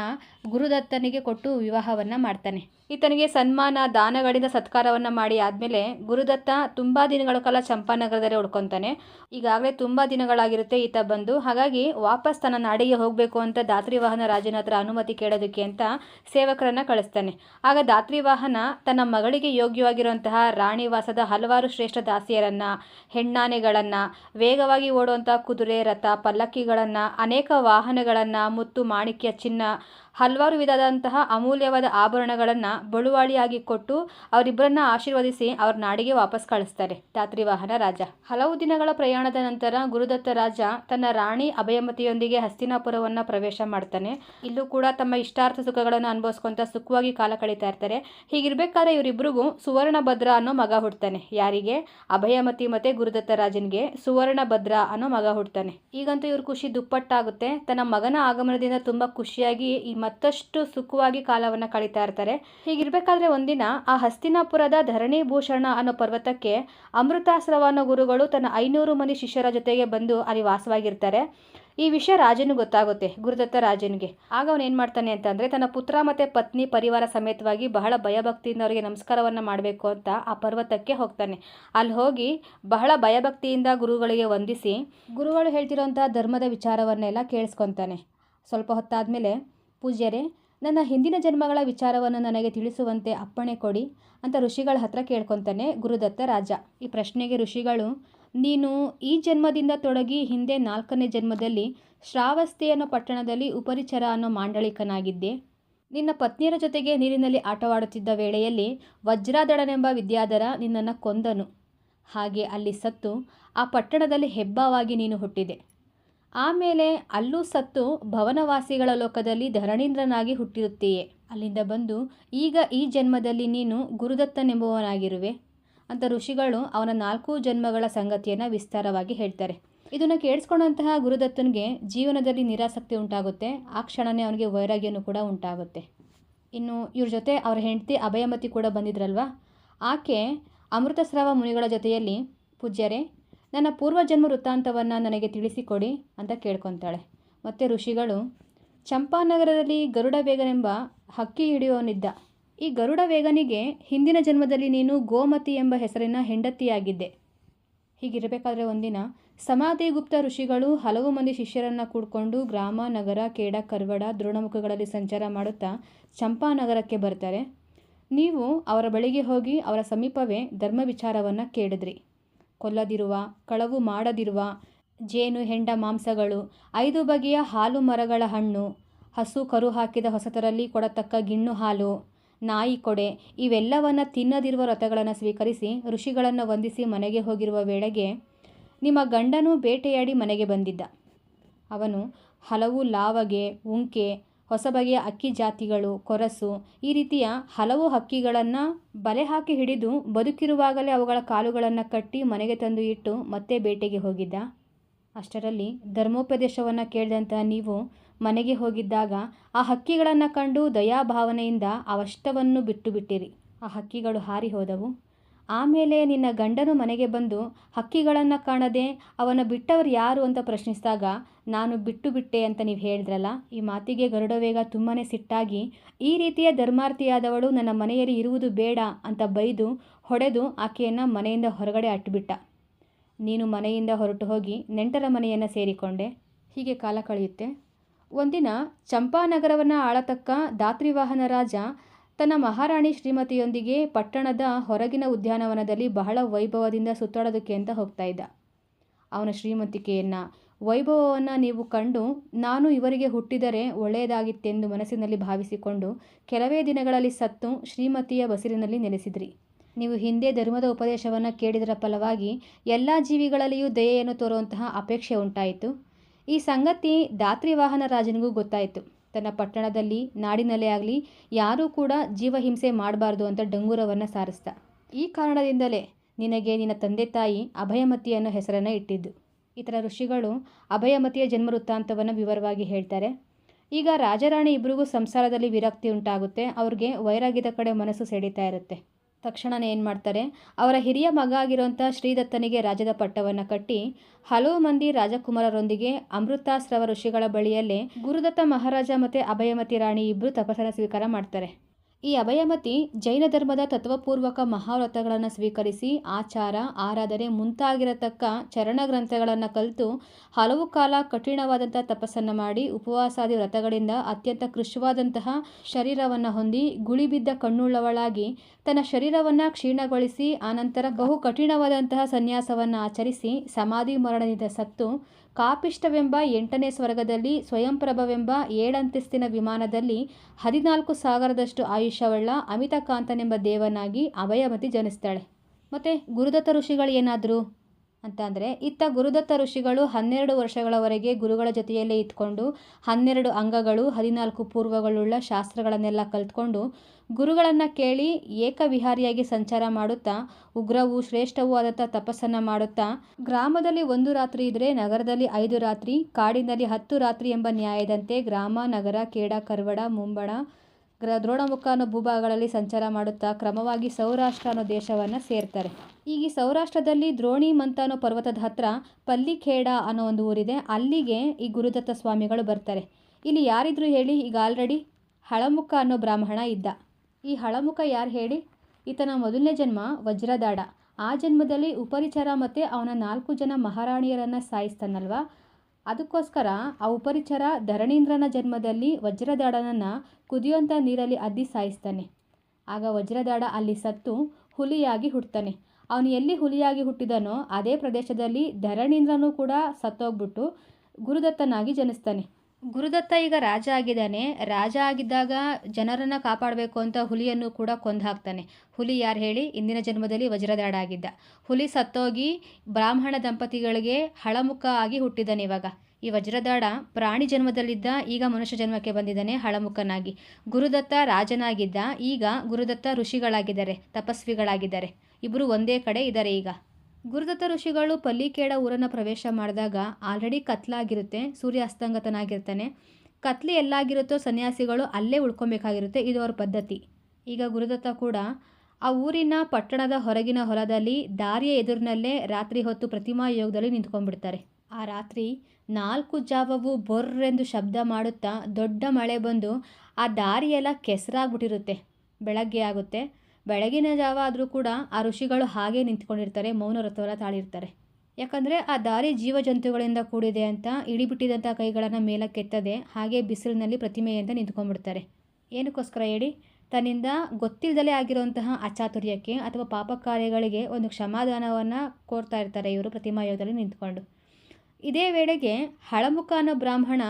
ಗುರುದತ್ತನಿಗೆ ಕೊಟ್ಟು ವಿವಾಹವನ್ನು ಮಾಡ್ತಾನೆ. ಈತನಿಗೆ ಸನ್ಮಾನ, ದಾನಗಳಿಂದ ಸತ್ಕಾರವನ್ನು ಮಾಡಿ ಆದಮೇಲೆ ಗುರುದತ್ತ ತುಂಬ ದಿನಗಳ ಕಾಲ ಚಂಪಾನಗರದಲ್ಲಿ ಉಳ್ಕೊತಾನೆ. ಈಗಾಗಲೇ ತುಂಬ ದಿನಗಳಾಗಿರುತ್ತೆ ಈತ ಬಂದು. ಹಾಗಾಗಿ ವಾಪಸ್ ತನ್ನ ನಾಡಿಗೆ ಹೋಗಬೇಕು ಅಂತ ದಾತ್ರಿವಾಹನ ರಾಜನ ಹತ್ರ ಅನುಮತಿ ಕೇಳೋದಕ್ಕೆ ಅಂತ ಸೇವಕರನ್ನು ಕಳಿಸ್ತಾನೆ. ಆಗ ದಾತ್ರಿವಾಹನ ತನ್ನ ಮಗಳಿಗೆ ಯೋಗ್ಯವಾಗಿರುವಂತಹ ರಾಣಿವಾಸದ ಹಲವಾರು ಶ್ರೇಷ್ಠ ದಾಸಿಯರನ್ನು, ಹೆಣ್ಣಾನೆಗಳನ್ನು, ವೇಗವಾಗಿ ಓಡುವಂತಹ ಕುದುರೆ, ರಥ, ಪಲ್ಲಕ್ಕಿಗಳನ್ನು, ಅನೇಕ ವಾಹನಗಳನ್ನು ಮುತ್ತು ಮಾಣಿಕ್ಯ ಚಿನ್ನ ಹಲವಾರು ವಿಧದಂತಹ ಅಮೂಲ್ಯವಾದ ಆಭರಣಗಳನ್ನು ಬಳುವಾಳಿಯಾಗಿ ಕೊಟ್ಟು ಅವರಿಬ್ಬರನ್ನ ಆಶೀರ್ವದಿಸಿ ಅವ್ರ ನಾಡಿಗೆ ವಾಪಸ್ ಕಳಿಸ್ತಾರೆ. ದಾತ್ರಿವಾಹನ ರಾಜ. ಹಲವು ದಿನಗಳ ಪ್ರಯಾಣದ ನಂತರ ಗುರುದತ್ತ ರಾಜ ತನ್ನ ರಾಣಿ ಅಭಯಮತಿಯೊಂದಿಗೆ ಹಸ್ತಿನಾಪುರವನ್ನು ಪ್ರವೇಶ ಮಾಡ್ತಾನೆ. ಇಲ್ಲೂ ಕೂಡ ತಮ್ಮ ಇಷ್ಟಾರ್ಥ ಸುಖಗಳನ್ನು ಅನುಭವಿಸ್ಕೊಂತ ಸುಖವಾಗಿ ಕಾಲ ಕಳೀತಾ ಇರ್ತಾರೆ. ಹೀಗಿರ್ಬೇಕಾದ್ರೆ ಇವರಿಬ್ಬರಿಗೂ ಸುವರ್ಣ ಭದ್ರ ಅನ್ನೋ ಮಗ ಹುಡ್ತಾನೆ. ಯಾರಿಗೆ? ಅಭಯಮತಿ ಮತ್ತೆ ಗುರುದತ್ತ ರಾಜನಿಗೆ ಸುವರ್ಣ ಭದ್ರ ಅನ್ನೋ ಮಗ ಹುಡ್ತಾನೆ. ಈಗಂತೂ ಇವ್ರ ಖುಷಿ ದುಪ್ಪಟ್ಟಾಗುತ್ತೆ. ತನ್ನ ಮಗನ ಆಗಮನದಿಂದ ತುಂಬಾ ಖುಷಿಯಾಗಿ ಈ ಮತ್ತಷ್ಟು ಸುಖವಾಗಿ ಕಾಲವನ್ನು ಕಳೀತಾ ಇರ್ತಾರೆ. ಹೀಗಿರ್ಬೇಕಾದ್ರೆ ಒಂದಿನ ಆ ಹಸ್ತಿನಾಪುರದ ಧರಣಿ ಭೂಷಣ ಅನ್ನೋ ಪರ್ವತಕ್ಕೆ ಅಮೃತಾಸ್ರವ ಗುರುಗಳು ತನ್ನ ಐನೂರು ಮಂದಿ ಶಿಷ್ಯರ ಜೊತೆಗೆ ಬಂದು ಅಲ್ಲಿ ವಾಸವಾಗಿರ್ತಾರೆ. ಈ ವಿಷಯ ರಾಜನಿಗೆ ಗೊತ್ತಾಗುತ್ತೆ, ಗುರುದತ್ತ ರಾಜನಿಗೆ. ಆಗ ಅವನು ಏನು ಮಾಡ್ತಾನೆ ಅಂತಂದರೆ ತನ್ನ ಪುತ್ರ ಮತ್ತು ಪತ್ನಿ ಪರಿವಾರ ಸಮೇತವಾಗಿ ಬಹಳ ಭಯಭಕ್ತಿಯಿಂದ ಅವರಿಗೆ ನಮಸ್ಕಾರವನ್ನು ಮಾಡಬೇಕು ಅಂತ ಆ ಪರ್ವತಕ್ಕೆ ಹೋಗ್ತಾನೆ. ಅಲ್ಲಿ ಹೋಗಿ ಬಹಳ ಭಯಭಕ್ತಿಯಿಂದ ಗುರುಗಳಿಗೆ ವಂದಿಸಿ ಗುರುಗಳು ಹೇಳ್ತಿರೋಂಥ ಧರ್ಮದ ವಿಚಾರವನ್ನೆಲ್ಲ ಕೇಳಿಸ್ಕೊತಾನೆ. ಸ್ವಲ್ಪ ಹೊತ್ತಾದಮೇಲೆ ಪೂಜ್ಯರೇ, ನನ್ನ ಹಿಂದಿನ ಜನ್ಮಗಳ ವಿಚಾರವನ್ನು ನನಗೆ ತಿಳಿಸುವಂತೆ ಅಪ್ಪಣೆ ಕೊಡಿ ಅಂತ ಋಷಿಗಳ ಹತ್ರ ಕೇಳ್ಕೊತಾನೆ ಗುರುದತ್ತ ರಾಜ. ಈ ಪ್ರಶ್ನೆಗೆ ಋಷಿಗಳು, ನೀನು ಈ ಜನ್ಮದಿಂದ ತೊಡಗಿ ಹಿಂದೆ ನಾಲ್ಕನೇ ಜನ್ಮದಲ್ಲಿ ಶ್ರಾವಸ್ತಿ ಅನ್ನೋ ಪಟ್ಟಣದಲ್ಲಿ ಉಪರಿಚರ ಅನ್ನೋ ಮಾಂಡಳಿಕನಾಗಿದ್ದೆ. ನಿನ್ನ ಪತ್ನಿಯರ ಜೊತೆಗೆ ನೀರಿನಲ್ಲಿ ಆಟವಾಡುತ್ತಿದ್ದ ವೇಳೆಯಲ್ಲಿ ವಜ್ರಾದಳನೆಂಬ ವಿದ್ಯಾಧರ ನಿನ್ನನ್ನು ಕೊಂದನು. ಹಾಗೆ ಅಲ್ಲಿ ಸತ್ತು ಆ ಪಟ್ಟಣದಲ್ಲಿ ಹೆಬ್ಬಾವಾಗಿ ನೀನು ಹುಟ್ಟಿದೆ. ಆಮೇಲೆ ಅಲ್ಲೂ ಸತ್ತು ಭವನವಾಸಿಗಳ ಲೋಕದಲ್ಲಿ ಧರಣೀಂದ್ರನಾಗಿ ಹುಟ್ಟಿರುತ್ತೀಯೆ. ಅಲ್ಲಿಂದ ಬಂದು ಈಗ ಈ ಜನ್ಮದಲ್ಲಿ ನೀನು ಗುರುದತ್ತನೆಂಬುವನಾಗಿರುವೆ. ಅಂತ ಋಷಿಗಳು ಅವನ ನಾಲ್ಕು ಜನ್ಮಗಳ ಸಂಗತಿಯನ್ನು ವಿಸ್ತಾರವಾಗಿ ಹೇಳ್ತಾರೆ. ಇದನ್ನು ಕೇಳಿಸ್ಕೊಂಡಂತಹ ಗುರುದತ್ತನಿಗೆ ಜೀವನದಲ್ಲಿ ನಿರಾಸಕ್ತಿ ಉಂಟಾಗುತ್ತೆ. ಆ ಕ್ಷಣನೇ ಅವನಿಗೆ ವೈರಾಗ್ಯನೂ ಕೂಡ ಉಂಟಾಗುತ್ತೆ. ಇನ್ನು ಇವ್ರ ಜೊತೆ ಅವರ ಹೆಂಡತಿ ಅಭಯಮತಿ ಕೂಡ ಬಂದಿದ್ರಲ್ವ? ಆಕೆ ಅಮೃತಸ್ರಾವ ಮುನಿಗಳ ಜೊತೆಯಲ್ಲಿ ಪೂಜ್ಯರೇ ನನ್ನ ಪೂರ್ವಜನ್ಮ ವೃತ್ತಾಂತವನ್ನು ನನಗೆ ತಿಳಿಸಿಕೊಡಿ ಅಂತ ಕೇಳ್ಕೊತಾಳೆ. ಮತ್ತು ಋಷಿಗಳು, ಚಂಪಾನಗರದಲ್ಲಿ ಗರುಡ ವೇಗನೆಂಬ ಹಕ್ಕಿ ಹಿಡಿಯೋನಿದ್ದ ಈ ಗರುಡ ವೇಗನಿಗೆ ಹಿಂದಿನ ಜನ್ಮದಲ್ಲಿ ನೀನು ಗೋಮತಿ ಎಂಬ ಹೆಸರಿನ ಹೆಂಡತಿಯಾಗಿದ್ದೆ. ಹೀಗಿರಬೇಕಾದ್ರೆ ಒಂದಿನ ಸಮಾಧಿಗುಪ್ತ ಋಷಿಗಳು ಹಲವು ಮಂದಿ ಶಿಷ್ಯರನ್ನು ಕೂಡ್ಕೊಂಡು ಗ್ರಾಮ, ನಗರ, ಕೇಡ, ಕರ್ವಡ ದೃಢಮುಖಗಳಲ್ಲಿ ಸಂಚಾರ ಮಾಡುತ್ತಾ ಚಂಪಾನಗರಕ್ಕೆ ಬರ್ತಾರೆ ನೀವು ಅವರ ಬಳಿಗೆ ಹೋಗಿ ಅವರ ಸಮೀಪವೇ ಧರ್ಮ ವಿಚಾರವನ್ನು ಕೇಳಿದ್ರಿ. ಕೊಲ್ಲದಿರುವ, ಕಳವು ಮಾಡದಿರುವ ಜೇನು, ಹೆಂಡ, ಮಾಂಸಗಳು, ಐದು ಬಗೆಯ ಹಾಲು ಮರಗಳ ಹಣ್ಣು, ಹಸು ಕರು ಹಾಕಿದ ಹೊಸತರಲ್ಲಿ ಕೊಡತಕ್ಕ ಗಿಣ್ಣು ಹಾಲು, ನಾಯಿ ಕೊಡೆ ಇವೆಲ್ಲವನ್ನ ತಿನ್ನದಿರುವ ರಥಗಳನ್ನು ಸ್ವೀಕರಿಸಿ ಋಷಿಗಳನ್ನು ವಂದಿಸಿ ಮನೆಗೆ ಹೋಗಿರುವ ವೇಳೆಗೆ ನಿಮ್ಮ ಗಂಡನು ಬೇಟೆಯಾಡಿ ಮನೆಗೆ ಬಂದಿದ್ದ. ಅವನು ಹಲವು ಲಾವಗೆ, ಉಂಕೆ ಹೊಸ ಬಗೆಯ ಅಕ್ಕಿ ಜಾತಿಗಳು, ಕೊರಸು ಈ ರೀತಿಯ ಹಲವು ಹಕ್ಕಿಗಳನ್ನು ಬಲೆ ಹಾಕಿ ಹಿಡಿದು ಬದುಕಿರುವಾಗಲೇ ಅವುಗಳ ಕಾಲುಗಳನ್ನು ಕಟ್ಟಿ ಮನೆಗೆ ತಂದು ಇಟ್ಟು ಮತ್ತೆ ಬೇಟೆಗೆ ಹೋಗಿದ್ದ. ಅಷ್ಟರಲ್ಲಿ ಧರ್ಮೋಪದೇಶವನ್ನು ಕೇಳಿದಂತಹ ನೀವು ಮನೆಗೆ ಹೋಗಿದ್ದಾಗ ಆ ಹಕ್ಕಿಗಳನ್ನು ಕಂಡು ದಯಾಭಾವನೆಯಿಂದ ಅವಷ್ಟವನ್ನು ಬಿಟ್ಟು ಬಿಟ್ಟಿರಿ. ಆ ಹಕ್ಕಿಗಳು ಹಾರಿ ಹೋದವು. ಆಮೇಲೆ ನಿನ್ನ ಗಂಡನು ಮನೆಗೆ ಬಂದು ಹಕ್ಕಿಗಳನ್ನು ಕಾಣದೆ ಅವನ ಬಿಟ್ಟವರು ಯಾರು ಅಂತ ಪ್ರಶ್ನಿಸಿದಾಗ, ನಾನು ಬಿಟ್ಟು ಬಿಟ್ಟೆ ಅಂತ ನೀವು ಹೇಳಿದ್ರಲ್ಲ, ಈ ಮಾತಿಗೆ ಗರುಡವೇಗ ತುಂಬಾ ಸಿಟ್ಟಾಗಿ, ಈ ರೀತಿಯ ಧರ್ಮಾರ್ಥಿಯಾದವಳು ನನ್ನ ಮನೆಯಲ್ಲಿ ಇರುವುದು ಬೇಡ ಅಂತ ಬೈದು ಹೊಡೆದು ಆಕೆಯನ್ನು ಮನೆಯಿಂದ ಹೊರಗಡೆ ಅಟ್ಟುಬಿಟ್ಟ ನೀನು ಮನೆಯಿಂದ ಹೊರಟು ಹೋಗಿ ನೆಂಟರ ಮನೆಯನ್ನು ಸೇರಿಕೊಂಡೆ, ಹೀಗೆ ಕಾಲ ಕಳೆಯುತ್ತೆ. ಒಂದಿನ ಚಂಪಾನಗರವನ್ನು ಆಳತಕ್ಕ ದಾತ್ರಿವಾಹನ ರಾಜ ತನ್ನ ಮಹಾರಾಣಿ ಶ್ರೀಮತಿಯೊಂದಿಗೆ ಪಟ್ಟಣದ ಹೊರಗಿನ ಉದ್ಯಾನವನದಲ್ಲಿ ಬಹಳ ವೈಭವದಿಂದ ಸುತ್ತಾಡೋದಕ್ಕೆ ಅಂತ ಹೋಗ್ತಾ ಇದ್ದ. ಅವನ ಶ್ರೀಮತಿಕೆಯನ್ನು, ವೈಭವವನ್ನು ನೀವು ಕಂಡು ನಾನು ಇವರಿಗೆ ಹುಟ್ಟಿದರೆ ಒಳ್ಳೆಯದಾಗಿತ್ತೆಂದು ಮನಸ್ಸಿನಲ್ಲಿ ಭಾವಿಸಿಕೊಂಡು ಕೆಲವೇ ದಿನಗಳಲ್ಲಿ ಸತ್ತು ಶ್ರೀಮತಿಯ ಬಸಿರಿನಲ್ಲಿ ನೆಲೆಸಿದ್ರಿ. ನೀವು ಹಿಂದೆ ಧರ್ಮದ ಉಪದೇಶವನ್ನು ಕೇಳಿದರ ಫಲವಾಗಿ ಎಲ್ಲ ಜೀವಿಗಳಲ್ಲಿಯೂ ದಯೆಯನ್ನು ತೋರುವಂತಹ ಅಪೇಕ್ಷೆ ಉಂಟಾಯಿತು. ಈ ಸಂಗತಿ ದಾತ್ರಿವಾಹನ ರಾಜನಿಗೂ ಗೊತ್ತಾಯಿತು. ತನ್ನ ಪಟ್ಟಣದಲ್ಲಿ, ನಾಡಿನಲ್ಲೇ ಆಗಲಿ, ಯಾರೂ ಕೂಡ ಜೀವಹಿಂಸೆ ಮಾಡಬಾರ್ದು ಅಂತ ಡಂಗೂರವನ್ನು ಸಾರಿಸ್ದ. ಈ ಕಾರಣದಿಂದಲೇ ನಿನಗೆ ನಿನ್ನ ತಂದೆ ತಾಯಿ ಅಭಯಮತಿ ಅನ್ನೋ ಹೆಸರನ್ನು ಇಟ್ಟಿದ್ದು. ಇತರ ಋಷಿಗಳು ಅಭಯಮತಿಯ ಜನ್ಮ ವೃತ್ತಾಂತವನ್ನು ವಿವರವಾಗಿ ಹೇಳ್ತಾರೆ. ಈಗ ರಾಜರಾಣಿ ಇಬ್ಬರಿಗೂ ಸಂಸಾರದಲ್ಲಿ ವಿರಕ್ತಿ ಉಂಟಾಗುತ್ತೆ, ಅವ್ರಿಗೆ ವೈರಾಗ್ಯದ ಕಡೆ ಮನಸ್ಸು ಸೆಳೀತಾ ಇರುತ್ತೆ. ತಕ್ಷಣನೇ ಏನು ಮಾಡ್ತಾರೆ? ಅವರ ಹಿರಿಯ ಮಗ ಆಗಿರುವಂಥ ಶ್ರೀದತ್ತನಿಗೆ ರಾಜದ ಪಟ್ಟವನ್ನು ಕಟ್ಟಿ, ಹಲವು ಮಂದಿ ರಾಜಕುಮಾರರೊಂದಿಗೆ ಅಮೃತಾಸ್ರವ ಋಷಿಗಳ ಬಳಿಯಲ್ಲೇ ಗುರುದತ್ತ ಮಹಾರಾಜ ಮತ್ತು ಅಭಯಮತಿ ರಾಣಿ ಇಬ್ಬರು ತಪಸ್ಸನ್ನು ಸ್ವೀಕಾರ ಮಾಡ್ತಾರೆ. ಈ ಅಭಯಮತಿ ಜೈನ ಧರ್ಮದ ತತ್ವಪೂರ್ವಕ ಮಹಾವ್ರತಗಳನ್ನು ಸ್ವೀಕರಿಸಿ, ಆಚಾರ, ಆರಾಧನೆ ಮುಂತಾಗಿರತಕ್ಕ ಚರಣ ಗ್ರಂಥಗಳನ್ನು ಕಲಿತು, ಹಲವು ಕಾಲ ಕಠಿಣವಾದಂಥ ತಪಸ್ಸನ್ನು ಮಾಡಿ, ಉಪವಾಸಾದಿ ವ್ರತಗಳಿಂದ ಅತ್ಯಂತ ಕೃಷವಾದಂತಹ ಶರೀರವನ್ನು ಹೊಂದಿ ಗುಳಿಬಿದ್ದ ಕಣ್ಣುಳ್ಳವಳಾಗಿ ತನ್ನ ಶರೀರವನ್ನು ಕ್ಷೀಣಗೊಳಿಸಿ, ಆನಂತರ ಬಹು ಕಠಿಣವಾದಂತಹ ಸನ್ಯಾಸವನ್ನು ಆಚರಿಸಿ, ಸಮಾಧಿ ಮರಣದಿಂದ ಸತ್ತು, ಕಾಪಿಷ್ಟವೆಂಬ ಎಂಟನೇ ಸ್ವರ್ಗದಲ್ಲಿ ಸ್ವಯಂಪ್ರಭವೆಂಬ ಏಳಂತಸ್ತಿನ ವಿಮಾನದಲ್ಲಿ ಹದಿನಾಲ್ಕು ಸಾವಿರದಷ್ಟು ಆಯುಷ್ಯವುಳ್ಳ ಅಮಿತಕಾಂತನೆಂಬ ದೇವನಾಗಿ ಅಭಯಮತಿ ಜನಿಸ್ತಾಳೆ. ಮತ್ತು ಗುರುದತ್ತ ಋಷಿಗಳು ಏನಾದರು? ಅಂತ ಅಂದರೆ ಇತ್ತ ಗುರುದತ್ತ ಋಷಿಗಳು ಹನ್ನೆರಡು ವರ್ಷಗಳವರೆಗೆ ಗುರುಗಳ ಜೊತೆಯಲ್ಲೇ ಇದ್ಕೊಂಡು ಹನ್ನೆರಡು ಅಂಗಗಳು, ಹದಿನಾಲ್ಕು ಪೂರ್ವಗಳುಳ್ಳ ಶಾಸ್ತ್ರಗಳನ್ನೆಲ್ಲ ಕಲ್ತ್ಕೊಂಡು, ಗುರುಗಳನ್ನು ಕೇಳಿ ಏಕವಿಹಾರಿಯಾಗಿ ಸಂಚಾರ ಮಾಡುತ್ತಾ, ಉಗ್ರವೂ ಶ್ರೇಷ್ಠವೂ ಆದಂಥ ತಪಸ್ಸನ್ನು ಮಾಡುತ್ತಾ, ಗ್ರಾಮದಲ್ಲಿ ಒಂದು ರಾತ್ರಿ ಇದ್ದರೆ ನಗರದಲ್ಲಿ ಐದು ರಾತ್ರಿ, ಕಾಡಿನಲ್ಲಿ ಹತ್ತು ರಾತ್ರಿ ಎಂಬ ನ್ಯಾಯದಂತೆ ಗ್ರಾಮ, ನಗರ, ಕೇಡ, ಕರ್ವಡ ಮುಂಬಣ ಗ್ರ ದ್ರೋಣಮುಖ ಅನ್ನೋ ಭೂಭಾಗಗಳಲ್ಲಿ ಸಂಚಾರ ಮಾಡುತ್ತಾ ಕ್ರಮವಾಗಿ ಸೌರಾಷ್ಟ್ರ ಅನ್ನೋ ದೇಶವನ್ನು ಸೇರ್ತಾರೆ. ಈಗ ಸೌರಾಷ್ಟ್ರದಲ್ಲಿ ದ್ರೋಣಿ ಮಂತ ಅನ್ನೋ ಪರ್ವತದ ಹತ್ರ ಪಲ್ಲಿಖೇಡ ಅನ್ನೋ ಒಂದು ಊರಿದೆ. ಅಲ್ಲಿಗೆ ಈ ಗುರುದತ್ತ ಸ್ವಾಮಿಗಳು ಬರ್ತಾರೆ. ಇಲ್ಲಿ ಯಾರಿದ್ರು ಹೇಳಿ, ಈಗ ಆಲ್ರೆಡಿ ಹಳಮುಖ ಅನ್ನೋ ಬ್ರಾಹ್ಮಣ ಇದ್ದ. ಈ ಹಳಮುಖ ಯಾರು ಹೇಳಿ? ಈತನ ಮೊದಲನೇ ಜನ್ಮ ವಜ್ರದಾಡ. ಆ ಜನ್ಮದಲ್ಲಿ ಉಪರಿಚರ ಮತ್ತು ಅವನ ನಾಲ್ಕು ಜನ ಮಹಾರಾಣಿಯರನ್ನು ಸಾಯಿಸ್ತಾನಲ್ವ? ಅದಕ್ಕೋಸ್ಕರ ಆ ಉಪರಿಚರ ಧರಣೀಂದ್ರನ ಜನ್ಮದಲ್ಲಿ ವಜ್ರದಾಡನನ್ನು ಕುದಿಯುವಂಥ ನೀರಲ್ಲಿ ಅದ್ದಿ ಸಾಯಿಸ್ತಾನೆ. ಆಗ ವಜ್ರದಾಡ ಅಲ್ಲಿ ಸತ್ತು ಹುಲಿಯಾಗಿ ಹುಟ್ಟುತ್ತಾನೆ ಅವನು ಎಲ್ಲಿ ಹುಲಿಯಾಗಿ ಹುಟ್ಟಿದನೋ ಅದೇ ಪ್ರದೇಶದಲ್ಲಿ ಧರಣೀಂದ್ರನೂ ಕೂಡ ಸತ್ತೋಗ್ಬಿಟ್ಟು ಗುರುದತ್ತನಾಗಿ ಜನಿಸ್ತಾನೆ. ಗುರುದತ್ತ ಈಗ ರಾಜ ಆಗಿದ್ದಾನೆ. ರಾಜ ಆಗಿದ್ದಾಗ ಜನರನ್ನು ಕಾಪಾಡಬೇಕು ಅಂತ ಹುಲಿಯನ್ನು ಕೂಡ ಕೊಂದು ಹಾಕ್ತಾನೆ ಹುಲಿ ಯಾರು ಹೇಳಿ? ಇಂದಿನ ಜನ್ಮದಲ್ಲಿ ವಜ್ರದಾಡ ಆಗಿದ್ದ. ಹುಲಿ ಸತ್ತೋಗಿ ಬ್ರಾಹ್ಮಣ ದಂಪತಿಗಳಿಗೆ ಹಳಮುಖ ಆಗಿ ಹುಟ್ಟಿದ್ದಾನೆ ಇವಾಗ. ಈ ವಜ್ರದಾಡ ಪ್ರಾಣಿ ಜನ್ಮದಲ್ಲಿದ್ದ ಈಗ ಮನುಷ್ಯ ಜನ್ಮಕ್ಕೆ ಬಂದಿದ್ದಾನೆ ಹಳಮುಖನಾಗಿ. ಗುರುದತ್ತ ರಾಜನಾಗಿದ್ದ ಈಗ ಗುರುದತ್ತ ಋಷಿಗಳಾಗಿದ್ದಾರೆ, ತಪಸ್ವಿಗಳಾಗಿದ್ದಾರೆ. ಇಬ್ಬರು ಒಂದೇ ಕಡೆ ಇದ್ದಾರೆ ಈಗ. ಗುರುದತ್ತ ಋಷಿಗಳು ಪಲ್ಲಿಕೇಡ ಊರನ್ನು ಪ್ರವೇಶ ಮಾಡಿದಾಗ ಆಲ್ರೆಡಿ ಕತ್ಲಾಗಿರುತ್ತೆ ಸೂರ್ಯ ಅಸ್ತಂಗತನಾಗಿರ್ತಾನೆ ಕತ್ಲೆ ಎಲ್ಲಾಗಿರುತ್ತೋ ಸನ್ಯಾಸಿಗಳು ಅಲ್ಲೇ ಉಳ್ಕೊಬೇಕಾಗಿರುತ್ತೆ, ಇದು ಅವ್ರ ಪದ್ಧತಿ. ಈಗ ಗುರುದತ್ತ ಕೂಡ ಆ ಊರಿನ ಪಟ್ಟಣದ ಹೊರಗಿನ ಹೊಲದಲ್ಲಿ ದಾರಿಯ ಎದುರಿನಲ್ಲೇ ರಾತ್ರಿ ಹೊತ್ತು ಪ್ರತಿಮಾ ಯೋಗದಲ್ಲಿ ನಿಂತ್ಕೊಂಡ್ಬಿಡ್ತಾರೆ. ಆ ರಾತ್ರಿ ನಾಲ್ಕು ಜಾವವು ಬೊರ್ರೆಂದು ಶಬ್ದ ಮಾಡುತ್ತಾ ದೊಡ್ಡ ಮಳೆ ಬಂದು ಆ ದಾರಿಯೆಲ್ಲ ಕೆಸರಾಗ್ಬಿಟ್ಟಿರುತ್ತೆ. ಬೆಳಗ್ಗೆ ಆಗುತ್ತೆ. ಬೆಳಗಿನ ಜಾವ ಆದರೂ ಕೂಡ ಆ ಋಷಿಗಳು ಹಾಗೇ ನಿಂತ್ಕೊಂಡಿರ್ತಾರೆ ಮೌನ ವ್ರತವನ್ನು ತಾಳಿರ್ತಾರೆ. ಯಾಕಂದರೆ ಆ ದಾರಿ ಜೀವ ಜಂತುಗಳಿಂದ ಕೂಡಿದೆ ಅಂತ ಇಳಿಬಿಟ್ಟಿದಂಥ ಕೈಗಳನ್ನು ಮೇಲಕ್ಕೆತ್ತದೆ, ಹಾಗೆ ಬಿಸಿಲಿನಲ್ಲಿ ಪ್ರತಿಮೆಯಿಂದ ನಿಂತ್ಕೊಂಡ್ಬಿಡ್ತಾರೆ. ಏನಕ್ಕೋಸ್ಕರ ಹೇಳಿ? ತನ್ನಿಂದ ಗೊತ್ತಿಲ್ಲದಲೇ ಆಗಿರುವಂತಹ ಅಚಾತುರ್ಯಕ್ಕೆ ಅಥವಾ ಪಾಪ ಕಾರ್ಯಗಳಿಗೆ ಒಂದು ಕ್ಷಮಾದಾನವನ್ನು ಕೋರ್ತಾ ಇರ್ತಾರೆ ಇವರು ಪ್ರತಿಮಾ ಯೋಗದಲ್ಲಿ ನಿಂತ್ಕೊಂಡು. ಇದೇ ವೇಳೆಗೆ ಹಳಮುಖ ಅನ್ನೋ ಬ್ರಾಹ್ಮಣ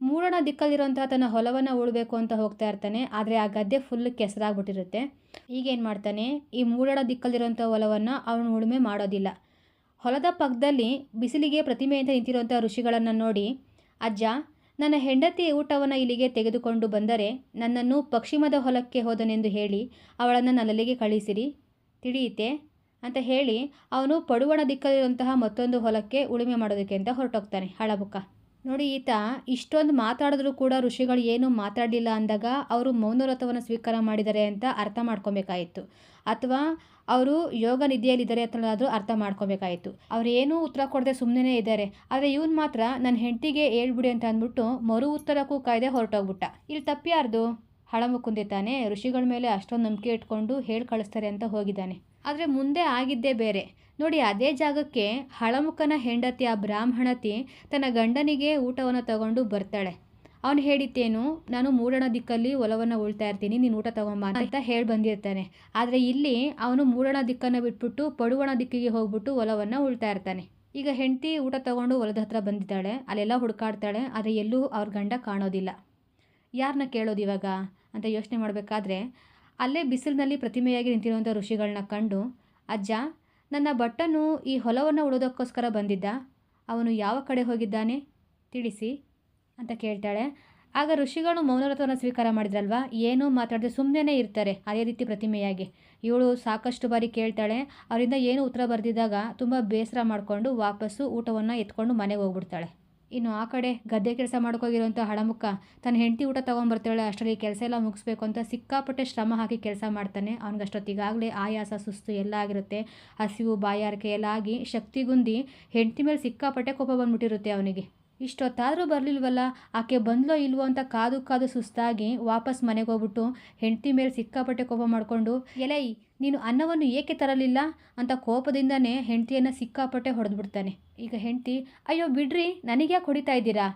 ಮೂಡಣ ದಿಕ್ಕಲ್ಲಿರುವಂತಹ ತನ್ನ ಹೊಲವನ್ನು ಉಳಬೇಕು ಅಂತ ಹೋಗ್ತಾ ಇರ್ತಾನೆ, ಆದರೆ ಆ ಗದ್ದೆ ಫುಲ್ ಕೆಸರಾಗ್ಬಿಟ್ಟಿರುತ್ತೆ. ಈಗೇನು ಮಾಡ್ತಾನೆ, ಈ ಮೂಡಣ ದಿಕ್ಕಲ್ಲಿರುವಂಥ ಹೊಲವನ್ನು ಅವನು ಉಳುಮೆ ಮಾಡೋದಿಲ್ಲ. ಹೊಲದ ಪಕ್ಕದಲ್ಲಿ ಬಿಸಿಲಿಗೆ ಪ್ರತಿಮೆಯಿಂದ ನಿಂತಿರುವಂಥ ಋಷಿಗಳನ್ನು ನೋಡಿ, ಅಜ್ಜ, ನನ್ನ ಹೆಂಡತಿ ಊಟವನ್ನು ಇಲ್ಲಿಗೆ ತೆಗೆದುಕೊಂಡು ಬಂದರೆ ನನ್ನನ್ನು ಪಶ್ಚಿಮದ ಹೊಲಕ್ಕೆ ಹೋದನೆಂದು ಹೇಳಿ ಅವಳನ್ನು ನನ್ನಲ್ಲಿಗೆ ಕಳಿಸಿರಿ, ತಿಳಿಯಿತೆ? ಅಂತ ಹೇಳಿ ಅವನು ಪಡುವಣ ದಿಕ್ಕಲ್ಲಿರುವಂತಹ ಮತ್ತೊಂದು ಹೊಲಕ್ಕೆ ಉಳುಮೆ ಮಾಡೋದಕ್ಕೆ ಅಂತ ಹೊರಟೋಗ್ತಾನೆ, ಹಳಬುಕ್ಕ. ನೋಡಿ, ಈತ ಇಷ್ಟೊಂದು ಮಾತಾಡಿದ್ರೂ ಕೂಡ ಋಷಿಗಳು ಏನೂ ಮಾತಾಡಲಿಲ್ಲ ಅಂದಾಗ ಅವರು ಮೌನವ್ರತವನ್ನು ಸ್ವೀಕಾರ ಮಾಡಿದ್ದಾರೆ ಅಂತ ಅರ್ಥ ಮಾಡ್ಕೊಬೇಕಾಯಿತು. ಅಥವಾ ಅವರು ಯೋಗ ನಿಧಿಯಲ್ಲಿದ್ದಾರೆ ಅಂತಾದರೂ ಅರ್ಥ ಮಾಡ್ಕೋಬೇಕಾಯಿತು. ಅವ್ರು ಏನೂ ಉತ್ತರ ಕೊಡದೆ ಸುಮ್ಮನೆ ಇದ್ದಾರೆ. ಆದರೆ ಇವನು ಮಾತ್ರ ನನ್ನ ಹೆಂಡತಿಗೆ ಹೇಳ್ಬಿಡಿ ಅಂತ ಅಂದ್ಬಿಟ್ಟು ಮರು ಉತ್ತರಕ್ಕೂ ಕಾಯ್ದೆ ಹೊರಟೋಗ್ಬಿಟ್ಟ. ಇಲ್ಲಿ ತಪ್ಪಿ ಯಾರ್ದು ಹಳಮುಕುಂದೆ ತಾನೇ, ಋಷಿಗಳ ಮೇಲೆ ಅಷ್ಟೊಂದು ನಂಬಿಕೆ ಇಟ್ಕೊಂಡು ಹೇಳಿ ಕಳಿಸ್ತಾರೆ ಅಂತ ಹೋಗಿದ್ದಾನೆ. ಆದರೆ ಮುಂದೆ ಆಗಿದ್ದೇ ಬೇರೆ. ನೋಡಿ ಅದೇ ಜಾಗಕ್ಕೆ ಹಳಮುಖನ ಹೆಂಡತಿ ಆ ಬ್ರಾಹ್ಮಣತಿ ತನ್ನ ಗಂಡನಿಗೆ ಊಟವನ್ನು ತಗೊಂಡು ಬರ್ತಾಳೆ. ಅವನು ಹೇಳಿದ್ದೇನು ನಾನು ಮೂಡಣ ದಿಕ್ಕಲ್ಲಿ ಒಲವನ್ನು ಉಳ್ತಾ ಇರ್ತೀನಿ ನೀನು ಊಟ ತಗೊಂಬ ಅಂತ ಹೇಳಿ ಬಂದಿರ್ತಾನೆ. ಆದರೆ ಇಲ್ಲಿ ಅವನು ಮೂಡಣ ದಿಕ್ಕನ್ನು ಬಿಟ್ಬಿಟ್ಟು ಪಡುವಣ ದಿಕ್ಕಿಗೆ ಹೋಗ್ಬಿಟ್ಟು ಒಲವನ್ನು ಉಳ್ತಾ ಇರ್ತಾನೆ. ಈಗ ಹೆಂಡತಿ ಊಟ ತಗೊಂಡು ಹೊಲದ ಹತ್ರ ಬಂದಿದ್ದಾಳೆ. ಅಲ್ಲೆಲ್ಲ ಹುಡುಕಾಡ್ತಾಳೆ ಆದರೆ ಎಲ್ಲೂ ಅವ್ರ ಗಂಡ ಕಾಣೋದಿಲ್ಲ. ಯಾರನ್ನ ಕೇಳೋದು ಇವಾಗ? ಅಂತ ಯೋಚನೆ ಮಾಡಬೇಕಾದ್ರೆ ಅಲ್ಲೇ ಬಿಸಿಲಿನಲ್ಲಿ ಪ್ರತಿಮೆಯಾಗಿ ನಿಂತಿರುವಂಥ ಋಷಿಗಳನ್ನ ಕಂಡು ಅಜ್ಜ ನನ್ನ ಭಟ್ಟನು ಈ ಹೊಲವನ್ನು ಉಳೋದಕ್ಕೋಸ್ಕರ ಬಂದಿದ್ದ. ಅವನು ಯಾವ ಕಡೆ ಹೋಗಿದ್ದಾನೆ ತಿಳಿಸಿ ಅಂತ ಕೇಳ್ತಾಳೆ. ಆಗ ಋಷಿಗಳು ಮೌನವ್ರತವನ್ನು ಸ್ವೀಕಾರ ಮಾಡಿದ್ರಲ್ವಾ? ಏನೂ ಮಾತಾಡದೆ ಸುಮ್ಮನೆ ಇರ್ತಾರೆ, ಅದೇ ರೀತಿ ಪ್ರತಿಮೆಯಾಗಿ. ಇವಳು ಸಾಕಷ್ಟು ಬಾರಿ ಕೇಳ್ತಾಳೆ. ಅವರಿಂದ ಏನು ಉತ್ತರ ಬರೆದಿದ್ದಾಗ ತುಂಬ ಬೇಸರ ಮಾಡಿಕೊಂಡು ವಾಪಸ್ಸು ಊಟವನ್ನು ಎತ್ಕೊಂಡು ಮನೆಗೆ ಹೋಗ್ಬಿಡ್ತಾಳೆ. ಇನ್ನು ಆ ಕಡೆ ಗದ್ದೆ ಕೆಲಸ ಮಾಡ್ಕೋಗಿರೋಂಥ ಹಳಮುಖ ತನ್ನ ಹೆಂಡತಿ ಊಟ ತೊಗೊಂಬರ್ತಾಳೆ, ಅಷ್ಟರಲ್ಲಿ ಕೆಲಸ ಎಲ್ಲ ಮುಗಿಸ್ಬೇಕು ಅಂತ ಸಿಕ್ಕಾಪಟ್ಟೆ ಶ್ರಮ ಹಾಕಿ ಕೆಲಸ ಮಾಡ್ತಾನೆ. ಅವ್ನಿಗಷ್ಟೊತ್ತಿಗಾಗಲೇ ಆಯಾಸ, ಸುಸ್ತು ಎಲ್ಲ ಆಗಿರುತ್ತೆ. ಹಸಿವು, ಬಾಯಾರಿಕೆ ಎಲ್ಲ ಆಗಿ ಶಕ್ತಿಗುಂದಿ ಹೆಂಡತಿ ಮೇಲೆ ಸಿಕ್ಕಾಪಟ್ಟೆ ಕೋಪ ಬಂದ್ಬಿಟ್ಟಿರುತ್ತೆ ಅವನಿಗೆ. ಇಷ್ಟೊತ್ತಾದರೂ ಬರಲಿಲ್ವಲ್ಲ? ಆಕೆ ಬಂದ್ಲೋ ಇಲ್ವೋ ಅಂತ ಕಾದು ಕಾದು ಸುಸ್ತಾಗಿ ವಾಪಸ್ ಮನೆಗೆ ಹೋಗ್ಬಿಟ್ಟು ಹೆಂಡತಿ ಮೇಲೆ ಸಿಕ್ಕಾಪಟ್ಟೆ ಕೋಪ ಮಾಡಿಕೊಂಡು, ಎಲೈ, ನೀನು ಅನ್ನವನ್ನು ಏಕೆ ತರಲಿಲ್ಲ? ಅಂತ ಕೋಪದಿಂದನೇ ಹೆಂಡತಿಯನ್ನು ಸಿಕ್ಕಾಪಟ್ಟೆ ಹೊಡೆದ್ಬಿಡ್ತಾನೆ. ಈಗ ಹೆಂಡತಿ, ಅಯ್ಯೋ, ಬಿಡ್ರಿ, ನನಗ್ಯಾಕೆ ಹೊಡಿತಾ ಇದ್ದೀರಾ?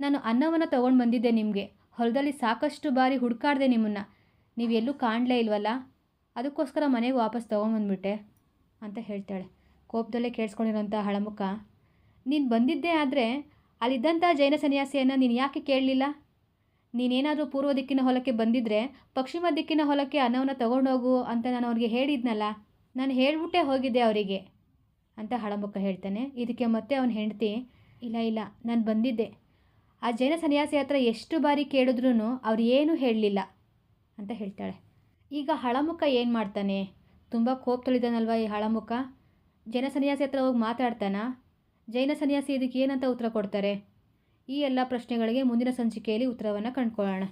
ನಾನು ಅನ್ನವನ್ನು ತೊಗೊಂಡು ಬಂದಿದ್ದೆ ನಿಮಗೆ. ಹೊಲದಲ್ಲಿ ಸಾಕಷ್ಟು ಬಾರಿ ಹುಡುಕಾಡ್ದೆ ನಿಮ್ಮನ್ನು. ನೀವೆಲ್ಲೂ ಕಾಣಲೇ ಇಲ್ವಲ್ಲ? ಅದಕ್ಕೋಸ್ಕರ ಮನೆಗೆ ವಾಪಸ್ ತೊಗೊಂಬಂದ್ಬಿಟ್ಟೆ ಅಂತ ಹೇಳ್ತಾಳೆ. ಕೋಪದಲ್ಲೇ ಕೇಳಿಸ್ಕೊಂಡಿರೋಂಥ ಹಳಮುಖ, ನೀನು ಬಂದಿದ್ದೇ ಆದರೆ ಅಲ್ಲಿದ್ದಂಥ ಜೈನ ಸನ್ಯಾಸಿಯನ್ನು ನೀನು ಯಾಕೆ ಕೇಳಲಿಲ್ಲ? ನೀನೇನಾದರೂ ಪೂರ್ವ ದಿಕ್ಕಿನ ಹೊಲಕ್ಕೆ ಬಂದಿದ್ದರೆ ಪಶ್ಚಿಮ ದಿಕ್ಕಿನ ಹೊಲಕ್ಕೆ ಅನ್ನವನ್ನು ತಗೊಂಡೋಗು ಅಂತ ನಾನು ಅವ್ರಿಗೆ ಹೇಳಿದ್ನಲ್ಲ, ನಾನು ಹೇಳ್ಬಿಟ್ಟೆ ಹೋಗಿದ್ದೆ ಅವರಿಗೆ ಅಂತ ಹಳಮುಖ ಹೇಳ್ತಾನೆ. ಇದಕ್ಕೆ ಮತ್ತೆ ಅವನು ಹೆಂಡತಿ, ಇಲ್ಲ ಇಲ್ಲ, ನಾನು ಬಂದಿದ್ದೆ. ಆ ಜೈನ ಸನ್ಯಾಸಿ ಹತ್ರ ಎಷ್ಟು ಬಾರಿ ಕೇಳಿದ್ರೂ ಅವ್ರು ಏನೂ ಹೇಳಲಿಲ್ಲ ಅಂತ ಹೇಳ್ತಾಳೆ. ಈಗ ಹಳಮುಖ ಏನು ಮಾಡ್ತಾನೆ? ತುಂಬ ಕೋಪದಲ್ಲಿದ್ದಾನಲ್ವ ಈ ಹಳಮುಖ? ಜೈನ ಸನ್ಯಾಸಿ ಹತ್ರ ಹೋಗಿ ಮಾತಾಡ್ತಾನಾ? ಜೈನ ಸನ್ಯಾಸಿ ಇದಕ್ಕೆ ಏನಂತ ಉತ್ತರ ಕೊಡ್ತಾರೆ? ಈ ಎಲ್ಲ ಪ್ರಶ್ನೆಗಳಿಗೆ ಮುಂದಿನ ಸಂಚಿಕೆಯಲ್ಲಿ ಉತ್ತರವನ್ನು ಕಂಡುಕೊಳ್ಳೋಣ.